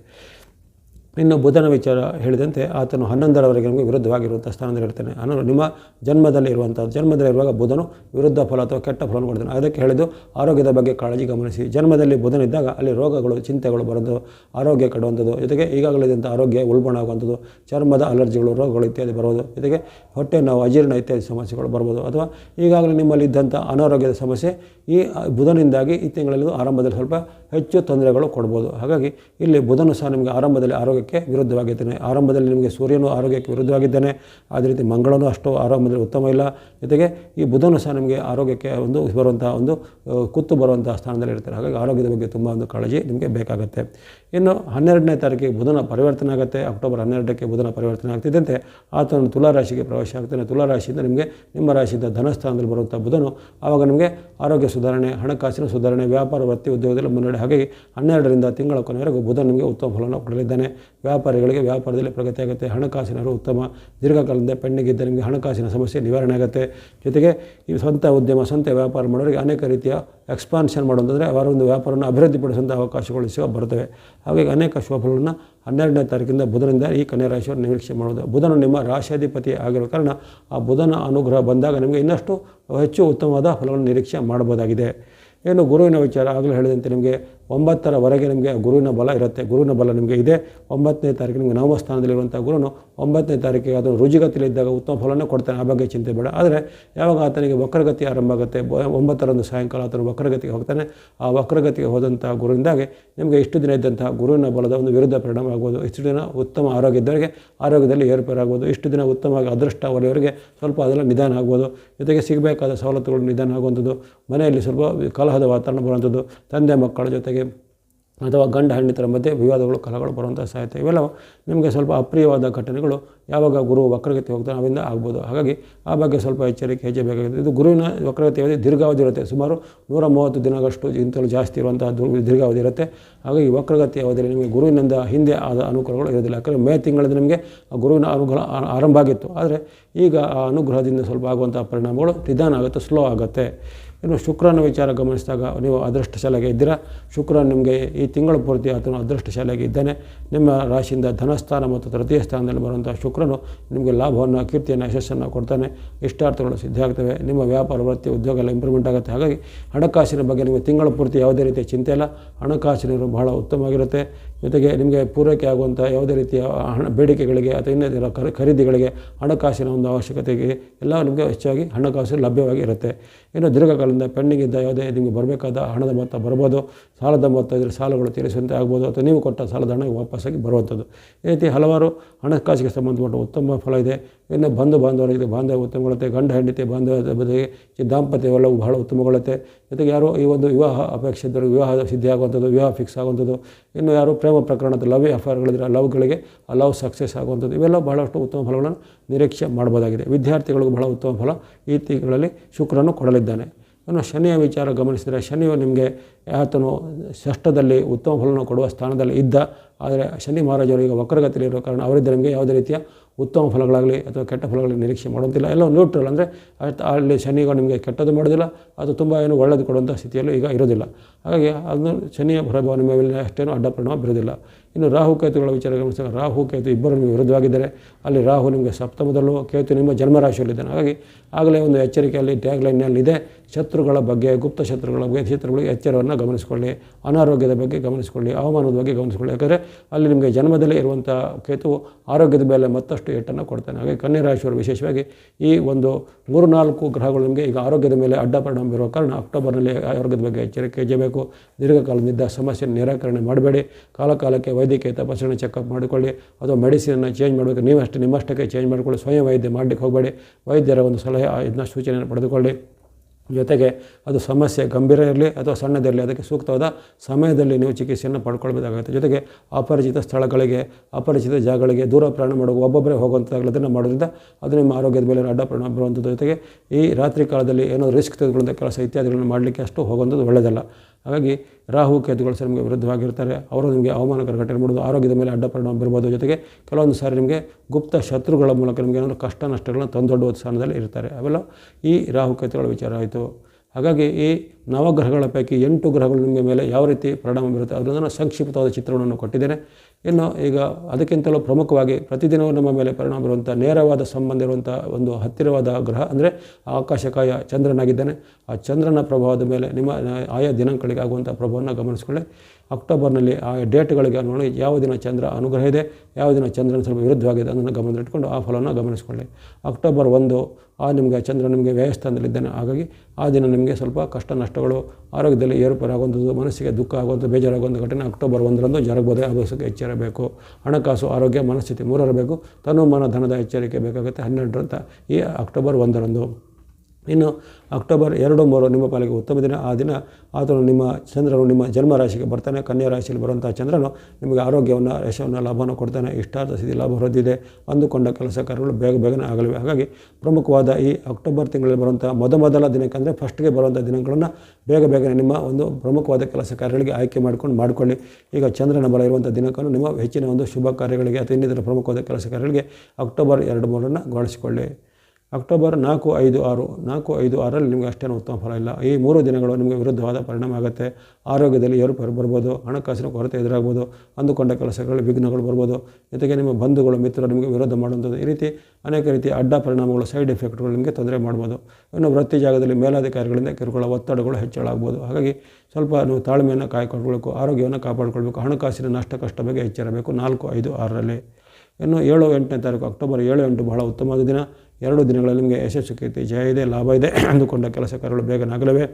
ಇನ್ನು ಬುಧನ ವಿಚಾರ ಹೇಳಿದಂತೆ ಆತನು ಹನ್ನೊಂದರವರೆಗೆ ನಮಗೆ ವಿರುದ್ಧವಾಗಿರುವಂಥ ಸ್ಥಾನದಲ್ಲಿ ಇರ್ತಾನೆ. ಹನ್ನೊಂದು ನಿಮ್ಮ ಜನ್ಮದಲ್ಲಿ ಇರುವಂಥ ಜನ್ಮದಲ್ಲಿ ಇರುವಾಗ ಬುಧನು ವಿರುದ್ಧ ಫಲ ಅಥವಾ ಕೆಟ್ಟ ಫಲವನ್ನು ಕೊಡ್ತಾನೆ. ಅದಕ್ಕೆ ಹೇಳಿದ್ದು, ಆರೋಗ್ಯದ ಬಗ್ಗೆ ಕಾಳಜಿ ಗಮನಿಸಿ. ಜನ್ಮದಲ್ಲಿ ಬುಧನಿದ್ದಾಗ ಅಲ್ಲಿ ರೋಗಗಳು, ಚಿಂತೆಗಳು ಬರೋದು ಆರೋಗ್ಯ ಕೆಡುವಂಥದ್ದು. ಜೊತೆಗೆ ಈಗಾಗಲಿದ್ದಂಥ ಆರೋಗ್ಯ ಉಲ್ಬಣ ಆಗುವಂಥದ್ದು ಚರ್ಮದ ಅಲರ್ಜಿಗಳು, ರೋಗಗಳು ಇತ್ಯಾದಿ ಬರೋದು ಜೊತೆಗೆ ಹೊಟ್ಟೆ ನೋವು, ಅಜೀರ್ಣ ಇತ್ಯಾದಿ ಸಮಸ್ಯೆಗಳು ಬರ್ಬೋದು ಅಥವಾ ಈಗಾಗಲೇ ನಿಮ್ಮಲ್ಲಿ ಇದ್ದಂಥ ಅನಾರೋಗ್ಯದ ಸಮಸ್ಯೆ ಈ ಬುಧನಿಂದಾಗಿ ಈ ತಿಂಗಳಲ್ಲಿ ಆರಂಭದಲ್ಲಿ ಸ್ವಲ್ಪ ಹೆಚ್ಚು ತೊಂದರೆಗಳು ಕೊಡ್ಬೋದು. ಹಾಗಾಗಿ ಇಲ್ಲಿ ಬುಧನು ಸಹ ನಿಮಗೆ ಆರಂಭದಲ್ಲಿ ಆರೋಗ್ಯಕ್ಕೆ ವಿರುದ್ಧವಾಗಿದ್ದಾನೆ. ಆರಂಭದಲ್ಲಿ ನಿಮಗೆ ಸೂರ್ಯನು ಆರೋಗ್ಯಕ್ಕೆ ವಿರುದ್ಧವಾಗಿದ್ದಾನೆ. ಅದೇ ರೀತಿ ಮಂಗಳನೂ ಅಷ್ಟು ಆರಂಭದಲ್ಲಿ ಉತ್ತಮ ಇಲ್ಲ. ಜೊತೆಗೆ ಈ ಬುಧನು ಸಹ ನಿಮಗೆ ಆರೋಗ್ಯಕ್ಕೆ ಒಂದು ಬರುವಂಥ ಒಂದು ಕುತ್ತು ಬರುವಂಥ ಸ್ಥಾನದಲ್ಲಿ ಇರ್ತಾರೆ. ಹಾಗಾಗಿ ಆರೋಗ್ಯದ ಬಗ್ಗೆ ತುಂಬ ಒಂದು ಕಾಳಜಿ ನಿಮಗೆ ಬೇಕಾಗುತ್ತೆ. ಇನ್ನು ಹನ್ನೆರಡನೇ ತಾರೀಕಿಗೆ ಬುಧನ ಪರಿವರ್ತನೆ ಆಗುತ್ತೆ. ಅಕ್ಟೋಬರ್ ಹನ್ನೆರಡಕ್ಕೆ ಬುಧನ ಪರಿವರ್ತನೆ ಆಗ್ತಿದ್ದಂತೆ ಆತನು ತುಲಾ ರಾಶಿಗೆ ಪ್ರವೇಶ ಆಗ್ತಾನೆ. ತುಲಾ ರಾಶಿಯಿಂದ ನಿಮಗೆ ನಿಮ್ಮ ರಾಶಿಯಿಂದ ಧನಸ್ಥಾನದಲ್ಲಿ ಬರುವಂಥ ಬುಧನು ಆವಾಗ ನಿಮಗೆ ಆರೋಗ್ಯ ಸುಧಾರಣೆ, ಹಣಕಾಸಿನ ಸುಧಾರಣೆ, ವ್ಯಾಪಾರ, ವೃತ್ತಿ ಉದ್ಯೋಗದಲ್ಲಿ ಮುನ್ನಡೆ. ಹಾಗಾಗಿ ಹನ್ನೆರಡರಿಂದ ತಿಂಗಳ ಕೊನೆವರೆಗೂ ಬುಧ ನಿಮಗೆ ಉತ್ತಮ ಫಲವನ್ನು ಕೊಡಲಿದ್ದಾನೆ ವ್ಯಾಪಾರಿಗಳಿಗೆ ವ್ಯಾಪಾರದಲ್ಲಿ ಪ್ರಗತಿ ಆಗುತ್ತೆ. ಹಣಕಾಸಿನವರು ಉತ್ತಮ. ದೀರ್ಘಕಾಲದಿಂದ ಪೆಂಡಿಂಗಿದ್ದ ನಿಮಗೆ ಹಣಕಾಸಿನ ಸಮಸ್ಯೆ ನಿವಾರಣೆ ಆಗುತ್ತೆ. ಜೊತೆಗೆ ಈ ಸ್ವಂತ ಉದ್ಯಮ, ಸ್ವಂತ ವ್ಯಾಪಾರ ಮಾಡೋರಿಗೆ ಅನೇಕ ರೀತಿಯ ಎಕ್ಸ್ಪಾನ್ಷನ್ ಮಾಡೋದಂದರೆ ಅವರ ಒಂದು ವ್ಯಾಪಾರವನ್ನು ಅಭಿವೃದ್ಧಿಪಡಿಸುವಂಥ ಅವಕಾಶಗಳು ಸಹ ಬರ್ತವೆ ಹಾಗಾಗಿ ಅನೇಕ ಶುಭಫಲಗಳನ್ನು ಹನ್ನೆರಡನೇ ತಾರೀಕಿಂದ ಬುಧನಿಂದ ಈ ಕನ್ಯಾ ರಾಶಿಯವರು ನಿರೀಕ್ಷೆ ಮಾಡೋದು. ಬುಧನು ನಿಮ್ಮ ರಾಶಿಯಾಧಿಪತಿ ಆಗಿರೋ ಕಾರಣ ಆ ಬುಧನ ಅನುಗ್ರಹ ಬಂದಾಗ ನಿಮಗೆ ಇನ್ನಷ್ಟು ಹೆಚ್ಚು ಉತ್ತಮವಾದ ಫಲವನ್ನು ನಿರೀಕ್ಷೆ ಮಾಡಬಹುದಾಗಿದೆ. ಏನು ಗುರುವಿನ ವಿಚಾರ ಆಗಲೇ ಹೇಳಿದಂತೆ ನಿಮಗೆ ಒಂಬತ್ತರವರೆಗೆ ನಿಮಗೆ ಗುರುವಿನ ಬಲ ಇರುತ್ತೆ. ಗುರುವಿನ ಬಲ ನಿಮಗೆ ಇದೆ. ಒಂಬತ್ತನೇ ತಾರೀಕು ನಿಮಗೆ ನವಮ ಸ್ಥಾನದಲ್ಲಿರುವಂಥ ಗುರುನು ಒಂಬತ್ತನೇ ತಾರೀಕಿಗೆ ಅದು ರುಜಿಗತಿಯಲ್ಲಿದ್ದಾಗ ಉತ್ತಮ ಫಲವನ್ನು ಕೊಡ್ತಾನೆ. ಆ ಬಗ್ಗೆ ಚಿಂತೆ ಬೇಡ. ಆದರೆ ಯಾವಾಗ ಆತನಿಗೆ ವಕ್ರಗತಿ ಆರಂಭ ಆಗುತ್ತೆ ಒಂಬತ್ತರಂದು ಸಾಯಂಕಾಲ ಆತನು ವಕ್ರಗತಿಗೆ ಹೋಗ್ತಾನೆ. ಆ ವಕ್ರಗತಿಗೆ ಹೋದಂಥ ಗುರುವಿಂದಾಗಿ ನಿಮಗೆ ಇಷ್ಟು ದಿನ ಇದ್ದಂಥ ಗುರುವಿನ ಬಲದ ಒಂದು ವಿರುದ್ಧ ಪರಿಣಾಮ ಆಗ್ಬೋದು. ಇಷ್ಟು ದಿನ ಉತ್ತಮ ಆರೋಗ್ಯ ಇದ್ದವರಿಗೆ ಆರೋಗ್ಯದಲ್ಲಿ ಏರ್ಪೇರಾಗ್ಬೋದು ಇಷ್ಟು ದಿನ ಉತ್ತಮವಾಗಿ ಅದೃಷ್ಟ ಒಲೆಯವರಿಗೆ ಸ್ವಲ್ಪ ಅದೆಲ್ಲ ನಿಧಾನ ಆಗ್ಬೋದು. ಜೊತೆಗೆ ಸಿಗಬೇಕಾದ ಸವಲತ್ತುಗಳು ನಿಧಾನ ಆಗುವಂಥದ್ದು. ಮನೆಯಲ್ಲಿ ಸ್ವಲ್ಪ ಕಲಹದ ವಾತಾವರಣ ಬರುವಂಥದ್ದು. ತಂದೆ ಮಕ್ಕಳ ಜೊತೆಗೆ ಅಥವಾ ಗಂಡ ಹೆಣ್ಣಿತರ ಮಧ್ಯೆ ವಿವಾದಗಳು ಕಲಗಳು ಬರುವಂಥ ಸಾಧ್ಯತೆ ಇವೆಲ್ಲ ನಿಮಗೆ ಸ್ವಲ್ಪ ಅಪ್ರಿಯವಾದ ಘಟನೆಗಳು. ಯಾವಾಗ ಗುರು ವಕ್ರಗತಿ ಹೋಗ್ತಾನೆ ಅವಿಂದ ಆಗ್ಬೋದು. ಹಾಗಾಗಿ ಆ ಬಗ್ಗೆ ಸ್ವಲ್ಪ ಎಚ್ಚರಿಕೆ, ಹೆಜ್ಜೆ ಬೇಕಾಗುತ್ತೆ ಇದು ಗುರುವಿನ ವಕ್ರಗತಿ ಅವಧಿ ದೀರ್ಘಾವಧಿ ಇರುತ್ತೆ. ಸುಮಾರು ನೂರ ಮೂವತ್ತು ದಿನಗಳಷ್ಟು ಇಂತಲೂ ಜಾಸ್ತಿ ಇರುವಂಥ ದೀರ್ಘಾವಧಿ ಇರುತ್ತೆ. ಹಾಗಾಗಿ ವಕ್ರಗತಿ ಅವಧಿಯಲ್ಲಿ ನಿಮಗೆ ಗುರುವಿನಿಂದ ಹಿಂದೆ ಆದ ಅನುಕೂಲಗಳು ಇರೋದಿಲ್ಲ ಯಾಕಂದರೆ ಮೇ ತಿಂಗಳಲ್ಲಿ ನಿಮಗೆ ಗುರುವಿನ ಅನುಗ್ರಹ ಆರಂಭ ಆಗಿತ್ತು. ಆದರೆ ಈಗ ಆ ಅನುಗ್ರಹದಿಂದ ಸ್ವಲ್ಪ ಆಗುವಂಥ ಪರಿಣಾಮಗಳು ನಿಧಾನ ಆಗುತ್ತೆ, ಸ್ಲೋ ಆಗುತ್ತೆ. ಇನ್ನು ಶುಕ್ರನ ವಿಚಾರ ಗಮನಿಸಿದಾಗ ನೀವು ಅದೃಷ್ಟಶಾಲೆಗೆ ಇದ್ದೀರಾ? ಶುಕ್ರ ನಿಮಗೆ ಈ ತಿಂಗಳು ಪೂರ್ತಿ ಆತನು ಅದೃಷ್ಟಶಾಲೆಗೆ ಇದ್ದಾನೆ. ನಿಮ್ಮ ರಾಶಿಯಿಂದ ಧನಸ್ಥಾನ ಮತ್ತು ತೃತೀಯ ಸ್ಥಾನದಲ್ಲಿ ಬರುವಂಥ ಶುಕ್ರನು ನಿಮಗೆ ಲಾಭವನ್ನು, ಕೀರ್ತಿಯನ್ನು, ಯಶಸ್ಸನ್ನು ಕೊಡ್ತಾನೆ. ಇಷ್ಟಾರ್ಥಗಳು ಸಿದ್ಧ ಆಗ್ತವೆ. ನಿಮ್ಮ ವ್ಯಾಪಾರ, ವೃತ್ತಿ, ಉದ್ಯೋಗ ಎಲ್ಲ ಇಂಪ್ರೂವ್ಮೆಂಟ್ ಆಗುತ್ತೆ. ಹಾಗಾಗಿ ಹಣಕಾಸಿನ ಬಗ್ಗೆ ನಿಮಗೆ ತಿಂಗಳ ಪೂರ್ತಿ ಯಾವುದೇ ರೀತಿಯ ಚಿಂತೆ ಇಲ್ಲ. ಹಣಕಾಸಿನ ಬಹಳ ಉತ್ತಮವಾಗಿರುತ್ತೆ ಜೊತೆಗೆ ನಿಮಗೆ ಪೂರೈಕೆ ಆಗುವಂಥ ಯಾವುದೇ ರೀತಿಯ ಹಣ, ಬೇಡಿಕೆಗಳಿಗೆ ಅಥವಾ ಇನ್ನಿತರ ಖರೀ, ಖರೀದಿಗಳಿಗೆ ಹಣಕಾಸಿನ ಒಂದು ಅವಶ್ಯಕತೆಗೆ ಎಲ್ಲ ನಿಮಗೆ ಹೆಚ್ಚಾಗಿ ಹಣಕಾಸು ಲಭ್ಯವಾಗಿ ಇರುತ್ತೆ. ಇನ್ನು ದೀರ್ಘಕಾಲದಿಂದ ಪೆಂಡಿಂಗ್ ಇದ್ದ ಯಾವುದೇ ನಿಮಗೆ ಬರಬೇಕಾದ ಹಣದ ಮೊತ್ತ ಬರ್ಬೋದು, ಸಾಲದ ಮೊತ್ತ ಇದ್ದರೆ ಸಾಲಗಳು ತೀರಿಸುವಂತೆ ಆಗ್ಬೋದು, ಅಥವಾ ನೀವು ಕೊಟ್ಟ ಸಾಲದ ಹಣ ವಾಪಸ್ಸಾಗಿ ಬರುವಂಥದ್ದು. ಈ ರೀತಿ ಹಲವಾರು ಹಣಕಾಸಿಗೆ ಸಂಬಂಧಪಟ್ಟ ಉತ್ತಮ ಫಲ ಇದೆ. ಇನ್ನು ಬಂಧು ಬಾಂಧವರಿಗೆ, ಬಾಂಧವ್ಯ ಉತ್ತಮಗೊಳ್ಳುತ್ತೆ ಗಂಡ ಹೆಂಡತಿ ಬಾಂಧವ್ಯದ ಬದಲಿಗೆ ದಾಂಪತ್ಯವೆಲ್ಲವೂ ಬಹಳ ಉತ್ತಮಗೊಳ್ಳುತ್ತೆ ಜೊತೆಗೆ ಯಾರು ಈ ಒಂದು ವಿವಾಹ ಅಪೇಕ್ಷಿದ್ದರು ವಿವಾಹ ಸಿದ್ಧಿ ಆಗುವಂಥದ್ದು, ವಿವಾಹ ಫಿಕ್ಸ್ ಆಗುವಂಥದ್ದು. ಇನ್ನು ಯಾರು ಪ್ರೇಮ ಪ್ರಕರಣದ ಲವ್ ಅಫೇರ್ಗಳಿದ್ರೆ ಆ ಲವ್ಗಳಿಗೆ ಆ ಲವ್ ಸಕ್ಸಸ್ ಆಗುವಂಥದ್ದು. ಇವೆಲ್ಲ ಬಹಳಷ್ಟು ಉತ್ತಮ ಫಲಗಳನ್ನು ನಿರೀಕ್ಷೆ ಮಾಡಬಹುದಾಗಿದೆ. ವಿದ್ಯಾರ್ಥಿಗಳಿಗೂ ಬಹಳ ಉತ್ತಮ ಫಲ ಈ ತಿಂಗಳಲ್ಲಿ ಶುಕ್ರನು ಕೊಡಲಿದ್ದಾನೆ. ಇನ್ನು ಶನಿಯ ವಿಚಾರ ಗಮನಿಸಿದರೆ ಶನಿಯು ನಿಮಗೆ ಆತನು ಷಷ್ಠದಲ್ಲಿ ಉತ್ತಮ ಫಲವನ್ನು ಕೊಡುವ ಸ್ಥಾನದಲ್ಲಿ ಇದ್ದ, ಆದರೆ ಶನಿ ಮಹಾರಾಜರು ಈಗ ವಕ್ರಗತಿಯಲ್ಲಿರೋ ಕಾರಣ ಅವರಿಂದ ನಿಮಗೆ ಯಾವುದೇ ರೀತಿಯ ಉತ್ತಮ ಫಲಗಳಾಗಲಿ ಅಥವಾ ಕೆಟ್ಟ ಫಲಗಳಲ್ಲಿ ನಿರೀಕ್ಷೆ ಮಾಡುವಂತಿಲ್ಲ. ಎಲ್ಲ ನ್ಯೂಟ್ರಲ್ ಅಂದರೆ ಅಲ್ಲಿ ಶನಿಗೂ ನಿಮಗೆ ಕೆಟ್ಟದ್ದು ಮಾಡೋದಿಲ್ಲ ಅದು ತುಂಬ ಏನು ಒಳ್ಳೆಯದು ಕೊಡುವಂಥ ಸ್ಥಿತಿಯಲ್ಲೂ ಈಗ ಇರೋದಿಲ್ಲ ಹಾಗಾಗಿ ಅದನ್ನು ಶನಿಯ ಪ್ರಭಾವ ನಿಮ್ಮ ಮೇಲೆ ಅಷ್ಟೇನು ಅಡ್ಡ ಪರಿಣಾಮ ಬೀರೋದಿಲ್ಲ. ಇನ್ನು ರಾಹು ಕೇತುಗಳ ವಿಚಾರ ಗಮನಿಸಿದಾಗ ರಾಹು ಕೇತು ಇಬ್ಬರು ನಿಮಗೆ ವಿರುದ್ಧವಾಗಿದ್ದಾರೆ. ಅಲ್ಲಿ ರಾಹು ನಿಮಗೆ ಸಪ್ತಮದಲ್ಲೂ ಕೇತು ನಿಮ್ಮ ಜನ್ಮರಾಶಿಯಲ್ಲಿದ್ದಾನೆ. ಹಾಗಾಗಿ ಆಗಲೇ ಒಂದು ಎಚ್ಚರಿಕೆಯಲ್ಲಿ ಟ್ಯಾಗ್ಲೈನ್ನಲ್ಲಿ ಇದೆ. ಶತ್ರುಗಳ ಬಗ್ಗೆ, ಗುಪ್ತ ಶತ್ರುಗಳ ಬಗ್ಗೆ ಶತ್ರುಗಳಿಗೆ ಎಚ್ಚರವನ್ನು ಗಮನಿಸಿಕೊಳ್ಳಿ. ಅನಾರೋಗ್ಯದ ಬಗ್ಗೆ ಗಮನಿಸಿಕೊಳ್ಳಿ. ಹವಾಮಾನದ ಬಗ್ಗೆ ಗಮನಿಸಿಕೊಳ್ಳಿ. ಯಾಕಂದರೆ ಅಲ್ಲಿ ನಿಮಗೆ ಜನ್ಮದಲ್ಲೇ ಇರುವಂಥ ಕೇತು ಆರೋಗ್ಯದ ಮೇಲೆ ಮತ್ತಷ್ಟು ಏಟನ್ನು ಕೊಡ್ತಾನೆ. ಹಾಗೆ ಕನ್ಯಾ ರಾಶಿಯವರು ವಿಶೇಷವಾಗಿ ಈ ಒಂದು ಮೂರು ನಾಲ್ಕು ಗ್ರಹಗಳು ನಿಮಗೆ ಈಗ ಆರೋಗ್ಯದ ಮೇಲೆ ಅಡ್ಡ ಪರಿಣಾಮ ಬೀರುವ ಕಾರಣ ಅಕ್ಟೋಬರ್ನಲ್ಲಿ ಆರೋಗ್ಯದ ಬಗ್ಗೆ ಎಚ್ಚರಿಕೆ ಇರಬೇಕು ದೀರ್ಘಕಾಲದಿಂದ ಸಮಸ್ಯೆ ನಿರಾಕರಣೆ ಮಾಡಬೇಡಿ. ಕಾಲಕಾಲಕ್ಕೆ ವೈದ್ಯಕೀಯ ತಪಾಸಣೆ ಚೆಕಪ್ ಮಾಡಿಕೊಳ್ಳಿ. ಅಥವಾ ಮೆಡಿಸಿನನ್ನು ಚೇಂಜ್ ಮಾಡಬೇಕು. ನೀವಷ್ಟೇ, ನಿಮ್ಮಷ್ಟಕ್ಕೆ ಚೇಂಜ್ ಮಾಡಿಕೊಳ್ಳಿ. ಸ್ವಯಂ ವೈದ್ಯ ಮಾಡಲಿಕ್ಕೆ ಹೋಗಬೇಡಿ. ವೈದ್ಯರ ಒಂದು ಸಲಹೆ, ಇದನ್ನ ಸೂಚನೆಯನ್ನು ಪಡೆದುಕೊಳ್ಳಿ. ಜೊತೆಗೆ ಅದು ಸಮಸ್ಯೆ ಗಂಭೀರ ಇರಲಿ ಅಥವಾ ಸಣ್ಣದಿರಲಿ, ಅದಕ್ಕೆ ಸೂಕ್ತವಾದ ಸಮಯದಲ್ಲಿ ನೀವು ಚಿಕಿತ್ಸೆಯನ್ನು ಪಡ್ಕೊಳ್ಬೇಕಾಗುತ್ತೆ. ಜೊತೆಗೆ ಅಪರಿಚಿತ ಸ್ಥಳಗಳಿಗೆ, ಅಪರಿಚಿತ ಜಾಗಗಳಿಗೆ ದೂರ ಪ್ರಯಾಣ ಮಾಡುವ ಒಬ್ಬೊಬ್ಬರೇ ಹೋಗುವಂಥದ್ದನ್ನು ಮಾಡೋದ್ರಿಂದ ಅದು ನಿಮ್ಮ ಆರೋಗ್ಯದ ಮೇಲೆ ಅಡ್ಡ ಪರಿಣಾಮ ಬರುವಂಥದ್ದು. ಜೊತೆಗೆ ಈ ರಾತ್ರಿ ಕಾಲದಲ್ಲಿ ಏನೋ ರಿಸ್ಕ್ ತೆಗೆದುಕೊಳ್ಳುವಂಥ ಕೆಲಸ ಇತ್ಯಾದಿಗಳನ್ನು ಮಾಡಲಿಕ್ಕೆ ಅಷ್ಟು ಹೋಗುವಂಥದ್ದು ಒಳ್ಳೆಯದಲ್ಲ. ಹಾಗಾಗಿ ರಾಹು, ಕೇತುಗಳು ಸಹ ನಿಮಗೆ ವಿರುದ್ಧವಾಗಿರ್ತಾರೆ. ಅವರು ನಿಮಗೆ ಅವಮಾನಕರ ಘಟನೆ ಮಾಡೋದು ಆರೋಗ್ಯದ ಮೇಲೆ ಅಡ್ಡ ಪರಿಣಾಮ ಬೀರ್ಬೋದು. ಜೊತೆಗೆ ಕೆಲವೊಂದು ಸಾರಿ ನಿಮಗೆ ಗುಪ್ತ ಶತ್ರುಗಳ ಮೂಲಕ ನಿಮಗೆ ಏನಾದರೂ ಕಷ್ಟ ನಷ್ಟಗಳನ್ನು ತಂದೊಡ್ಡುವ ಸ್ಥಾನದಲ್ಲಿ ಇರ್ತಾರೆ. ಅವೆಲ್ಲ ಈ ರಾಹು, ಕೇತುಗಳ ವಿಚಾರ ಆಯಿತು. ಹಾಗಾಗಿ ಈ ನವಗ್ರಹಗಳ ಪೈಕಿ ಎಂಟು ಗ್ರಹಗಳು ನಿಮಗೆ ಮೇಲೆ ಯಾವ ರೀತಿ ಪರಿಣಾಮ ಬೀರುತ್ತೆ ಅದನ್ನು ಸಂಕ್ಷಿಪ್ತವಾದ ಚಿತ್ರಗಳನ್ನು ಕೊಟ್ಟಿದ್ದೇನೆ. ಇನ್ನು ಈಗ ಅದಕ್ಕಿಂತಲೂ ಪ್ರಮುಖವಾಗಿ ಪ್ರತಿದಿನವೂ ನಮ್ಮ ಮೇಲೆ ಪರಿಣಾಮ ಬರುವಂಥ ನೇರವಾದ ಸಂಬಂಧ ಇರುವಂಥ ಒಂದು ಹತ್ತಿರವಾದ ಗ್ರಹ ಅಂದರೆ ಆಕಾಶಕಾಯ ಚಂದ್ರನಾಗಿದ್ದಾನೆ. ಆ ಚಂದ್ರನ ಪ್ರಭಾವದ ಮೇಲೆ ನಿಮ್ಮ ಆಯಾ ದಿನಾಂಕಗಳಿಗೆ ಆಗುವಂಥ ಪ್ರಭಾವವನ್ನು ಗಮನಿಸಿಕೊಳ್ಳಿ. ಅಕ್ಟೋಬರ್ನಲ್ಲಿ ಆ ಡೇಟ್ಗಳಿಗೆ ನೋಡಿ ಯಾವ ದಿನ ಚಂದ್ರ ಅನುಗ್ರಹ ಇದೆ, ಯಾವ ದಿನ ಚಂದ್ರನ ಸ್ವಲ್ಪ ವಿರುದ್ಧವಾಗಿದೆ ಅದನ್ನು ಗಮನದಲ್ಲಿಟ್ಕೊಂಡು ಆ ಫಲವನ್ನು ಗಮನಿಸಿಕೊಳ್ಳಿ. ಅಕ್ಟೋಬರ್ ಒಂದು, ಆ ನಿಮಗೆ ಚಂದ್ರ ನಿಮಗೆ ವ್ಯಯಸ್ಥಾನದಲ್ಲಿದ್ದಾನೆ. ಹಾಗಾಗಿ ಆ ದಿನ ನಿಮಗೆ ಸ್ವಲ್ಪ ಕಷ್ಟ ನಷ್ಟಗಳು, ಆರೋಗ್ಯದಲ್ಲಿ ಏರುಪೇರಾಗುವಂಥದ್ದು, ಮನಸ್ಸಿಗೆ ದುಃಖ ಆಗುವಂಥ, ಬೇಜಾರಾಗುವಂಥ ಘಟನೆ ಅಕ್ಟೋಬರ್ ಒಂದರಂದು ಜರಗಬಹುದೇ ಆಗೋಸಕ್ಕೆ ಎಚ್ಚರಬೇಕು ಹಣಕಾಸು ಆರೋಗ್ಯ ಮನಸ್ಥಿತಿ ಮೂರರಬೇಕು ತನು ಮನ ಧನದ ಎಚ್ಚರಿಕೆ ಬೇಕಾಗುತ್ತೆ. ಹನ್ನೆರಡರಂತ ಈ ಅಕ್ಟೋಬರ್ ಒಂದರಂದು. ಇನ್ನು ಅಕ್ಟೋಬರ್ ಎರಡು ಮೂರು ನಿಮ್ಮ ಪಾಲಿಗೆ ಉತ್ತಮ ದಿನ. ಆ ದಿನ ಆತನು ನಿಮ್ಮ ಚಂದ್ರನು ನಿಮ್ಮ ಜನ್ಮ ರಾಶಿಗೆ ಬರ್ತಾನೆ. ಕನ್ಯಾ ರಾಶಿಯಲ್ಲಿ ಬರುವಂಥ ಚಂದ್ರನು ನಿಮಗೆ ಆರೋಗ್ಯವನ್ನು, ಯಶವನ್ನು, ಲಾಭವನ್ನು ಕೊಡ್ತಾನೆ. ಇಷ್ಟಾರ್ಥ ಸ್ಥಿತಿ ಲಾಭ ಹೊರದಿದೆ. ಅಂದುಕೊಂಡ ಕೆಲಸ ಕಾರ್ಯಗಳು ಬೇಗ ಬೇಗನೆ ಆಗಲಿವೆ. ಹಾಗಾಗಿ ಪ್ರಮುಖವಾದ ಈ ಅಕ್ಟೋಬರ್ ತಿಂಗಳಲ್ಲಿ ಬರುವಂಥ ಮೊದಮೊದಲ ದಿನಕ್ಕೆ ಅಂದರೆ ಫಸ್ಟ್ಗೆ ಬರುವಂಥ ದಿನಗಳನ್ನು ಬೇಗ ಬೇಗನೆ ನಿಮ್ಮ ಒಂದು ಪ್ರಮುಖವಾದ ಕೆಲಸ ಕಾರ್ಯಗಳಿಗೆ ಆಯ್ಕೆ ಮಾಡ್ಕೊಂಡು ಮಾಡಿಕೊಳ್ಳಿ. ಈಗ ಚಂದ್ರನ ಬಲ ಇರುವಂಥ ದಿನಕ್ಕನ್ನು ನಿಮ್ಮ ಹೆಚ್ಚಿನ ಒಂದು ಶುಭ ಕಾರ್ಯಗಳಿಗೆ ಅಥವಾ ಇನ್ನಿತರ ಪ್ರಮುಖವಾದ ಕೆಲಸ ಕಾರ್ಯಗಳಿಗೆ ಅಕ್ಟೋಬರ್ ಎರಡು ಮೂರನ್ನು ಗಳಿಸಿಕೊಳ್ಳಿ ಅಕ್ಟೋಬರ್ ನಾಲ್ಕು ಐದು ಆರು, ನಾಲ್ಕು ಐದು ಆರಲ್ಲಿ ನಿಮಗೆ ಅಷ್ಟೇನು ಉತ್ತಮ ಫಲ ಇಲ್ಲ. ಈ ಮೂರು ದಿನಗಳು ನಿಮಗೆ ವಿರುದ್ಧವಾದ ಪರಿಣಾಮ ಆಗುತ್ತೆ. ಆರೋಗ್ಯದಲ್ಲಿ ಏರುಪೇರು ಬರ್ಬೋದು, ಹಣಕಾಸಿನ ಕೊರತೆ ಎದುರಾಗ್ಬೋದು, ಅಂದುಕೊಂಡ ಕೆಲಸಗಳಲ್ಲಿ ವಿಘ್ನಗಳು ಬರ್ಬೋದು. ಜೊತೆಗೆ ನಿಮ್ಮ ಬಂಧುಗಳು, ಮಿತ್ರರು ನಿಮಗೆ ವಿರೋಧ ಮಾಡುವಂಥದ್ದು ಈ ರೀತಿ ಅನೇಕ ರೀತಿಯ ಅಡ್ಡ ಪರಿಣಾಮಗಳು ಸೈಡ್ ಎಫೆಕ್ಟ್ಗಳು ನಿಮಗೆ ತೊಂದರೆ ಮಾಡ್ಬೋದು. ಇನ್ನು ವೃತ್ತಿ ಜಾಗದಲ್ಲಿ ಮೇಲಾಧಿಕಾರಿಗಳಿಂದ ಕಿರುಕುಳ, ಒತ್ತಡಗಳು ಹೆಚ್ಚಳ ಆಗ್ಬೋದು ಹಾಗಾಗಿ ಸ್ವಲ್ಪ ನೀವು ತಾಳ್ಮೆಯನ್ನು ಕಾಯ್ಕೊಳ್ಬೇಕು ಆರೋಗ್ಯವನ್ನು ಕಾಪಾಡಿಕೊಳ್ಬೇಕು, ಹಣಕಾಸಿನ ನಷ್ಟ ಕಷ್ಟ ಬಗ್ಗೆ ಎಚ್ಚರಬೇಕು ನಾಲ್ಕು ಐದು ಆರರಲ್ಲಿ. ಇನ್ನು ಏಳು ಎಂಟನೇ ತಾರೀಕು, ಅಕ್ಟೋಬರ್ ಏಳು ಎಂಟು ಬಹಳ ಉತ್ತಮವಾದ ದಿನ. ಎರಡು ದಿನಗಳಲ್ಲಿ ನಿಮಗೆ ಯಶಸ್ಸು ಕೀರ್ತಿ ಜಯ ಇದೆ, ಲಾಭ ಇದೆ ಅಂದುಕೊಂಡ ಕೆಲಸ ಕಾರ್ಯಗಳು ಬೇಗ ಆಗಲಿವೆ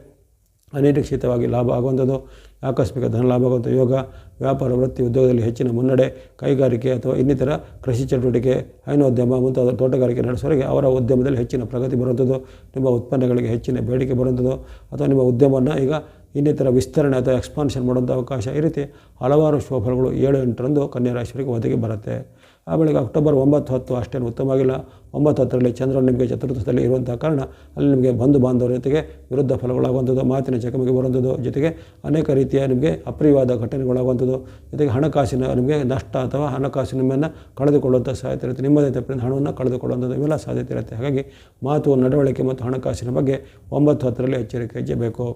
ಅನಿರೀಕ್ಷಿತವಾಗಿ ಲಾಭ ಆಗುವಂಥದ್ದು ಆಕಸ್ಮಿಕ ಧನ ಲಾಭ ಆಗುವಂಥ ಯೋಗ, ವ್ಯಾಪಾರ, ವೃತ್ತಿ, ಉದ್ಯೋಗದಲ್ಲಿ ಹೆಚ್ಚಿನ ಮುನ್ನಡೆ, ಕೈಗಾರಿಕೆ ಅಥವಾ ಇನ್ನಿತರ ಕೃಷಿ ಚಟುವಟಿಕೆ, ಹೈನೋದ್ಯಮ ಮುಂತಾದ ತೋಟಗಾರಿಕೆ ನಡೆಸೋರಿಗೆ ಅವರ ಉದ್ಯಮದಲ್ಲಿ ಹೆಚ್ಚಿನ ಪ್ರಗತಿ ಬರುವಂಥದ್ದು, ನಿಮ್ಮ ಉತ್ಪನ್ನಗಳಿಗೆ ಹೆಚ್ಚಿನ ಬೇಡಿಕೆ ಬರುವಂಥದ್ದು, ಅಥವಾ ನಿಮ್ಮ ಉದ್ಯಮವನ್ನು ಈಗ ಇನ್ನಿತರ ವಿಸ್ತರಣೆ ಅಥವಾ ಎಕ್ಸ್ಪಾನ್ಷನ್ ಮಾಡುವಂಥ ಅವಕಾಶ ಈ ರೀತಿ ಹಲವಾರು ಶುಭಫಲಗಳು ಏಳು ಎಂಟರಂದು ಕನ್ಯಾ ರಾಶಿಯವರಿಗೆ ಒದಗಿ ಬರುತ್ತೆ. ಆ ಬಳಿಕ ಅಕ್ಟೋಬರ್ ಒಂಬತ್ತು ಹತ್ತು ಅಷ್ಟೇನು ಉತ್ತಮವಾಗಿಲ್ಲ. ಒಂಬತ್ತು ಹತ್ತರಲ್ಲಿ ಚಂದ್ರನು ನಿಮಗೆ ಚತುರ್ಥದಲ್ಲಿ ಇರುವಂಥ ಕಾರಣ ಅಲ್ಲಿ ನಿಮಗೆ ಬಂಧು ಬಾಂಧವರ ಜೊತೆಗೆ ವಿರುದ್ಧ ಫಲಗಳಾಗುವಂಥದ್ದು, ಮಾತಿನ ಚಕಮಕಿ ಬರುವಂಥದ್ದು, ಜೊತೆಗೆ ಅನೇಕ ರೀತಿಯ ನಿಮಗೆ ಅಪ್ರಿಯವಾದ ಘಟನೆಗಳಾಗುವಂಥದ್ದು, ಜೊತೆಗೆ ಹಣಕಾಸಿನ ನಿಮಗೆ ನಷ್ಟ ಅಥವಾ ಹಣಕಾಸಿನ ನಿಮ್ಮನ್ನು ಕಳೆದುಕೊಳ್ಳುವಂಥ ಸಾಧ್ಯತೆ ಇರುತ್ತೆ. ನಿಮ್ಮದೇ ತಪ್ಪಿನ ಹಣವನ್ನು ಕಳೆದುಕೊಳ್ಳುವಂಥದ್ದು ಇವೆಲ್ಲ ಸಾಧ್ಯತೆ ಇರುತ್ತೆ. ಹಾಗಾಗಿ ಮಾತು ನಡವಳಿಕೆ ಮತ್ತು ಹಣಕಾಸಿನ ಬಗ್ಗೆ ಒಂಬತ್ತು ಹತ್ತರಲ್ಲಿ ಎಚ್ಚರಿಕೆ ಹೆಜ್ಜೆಬೇಕು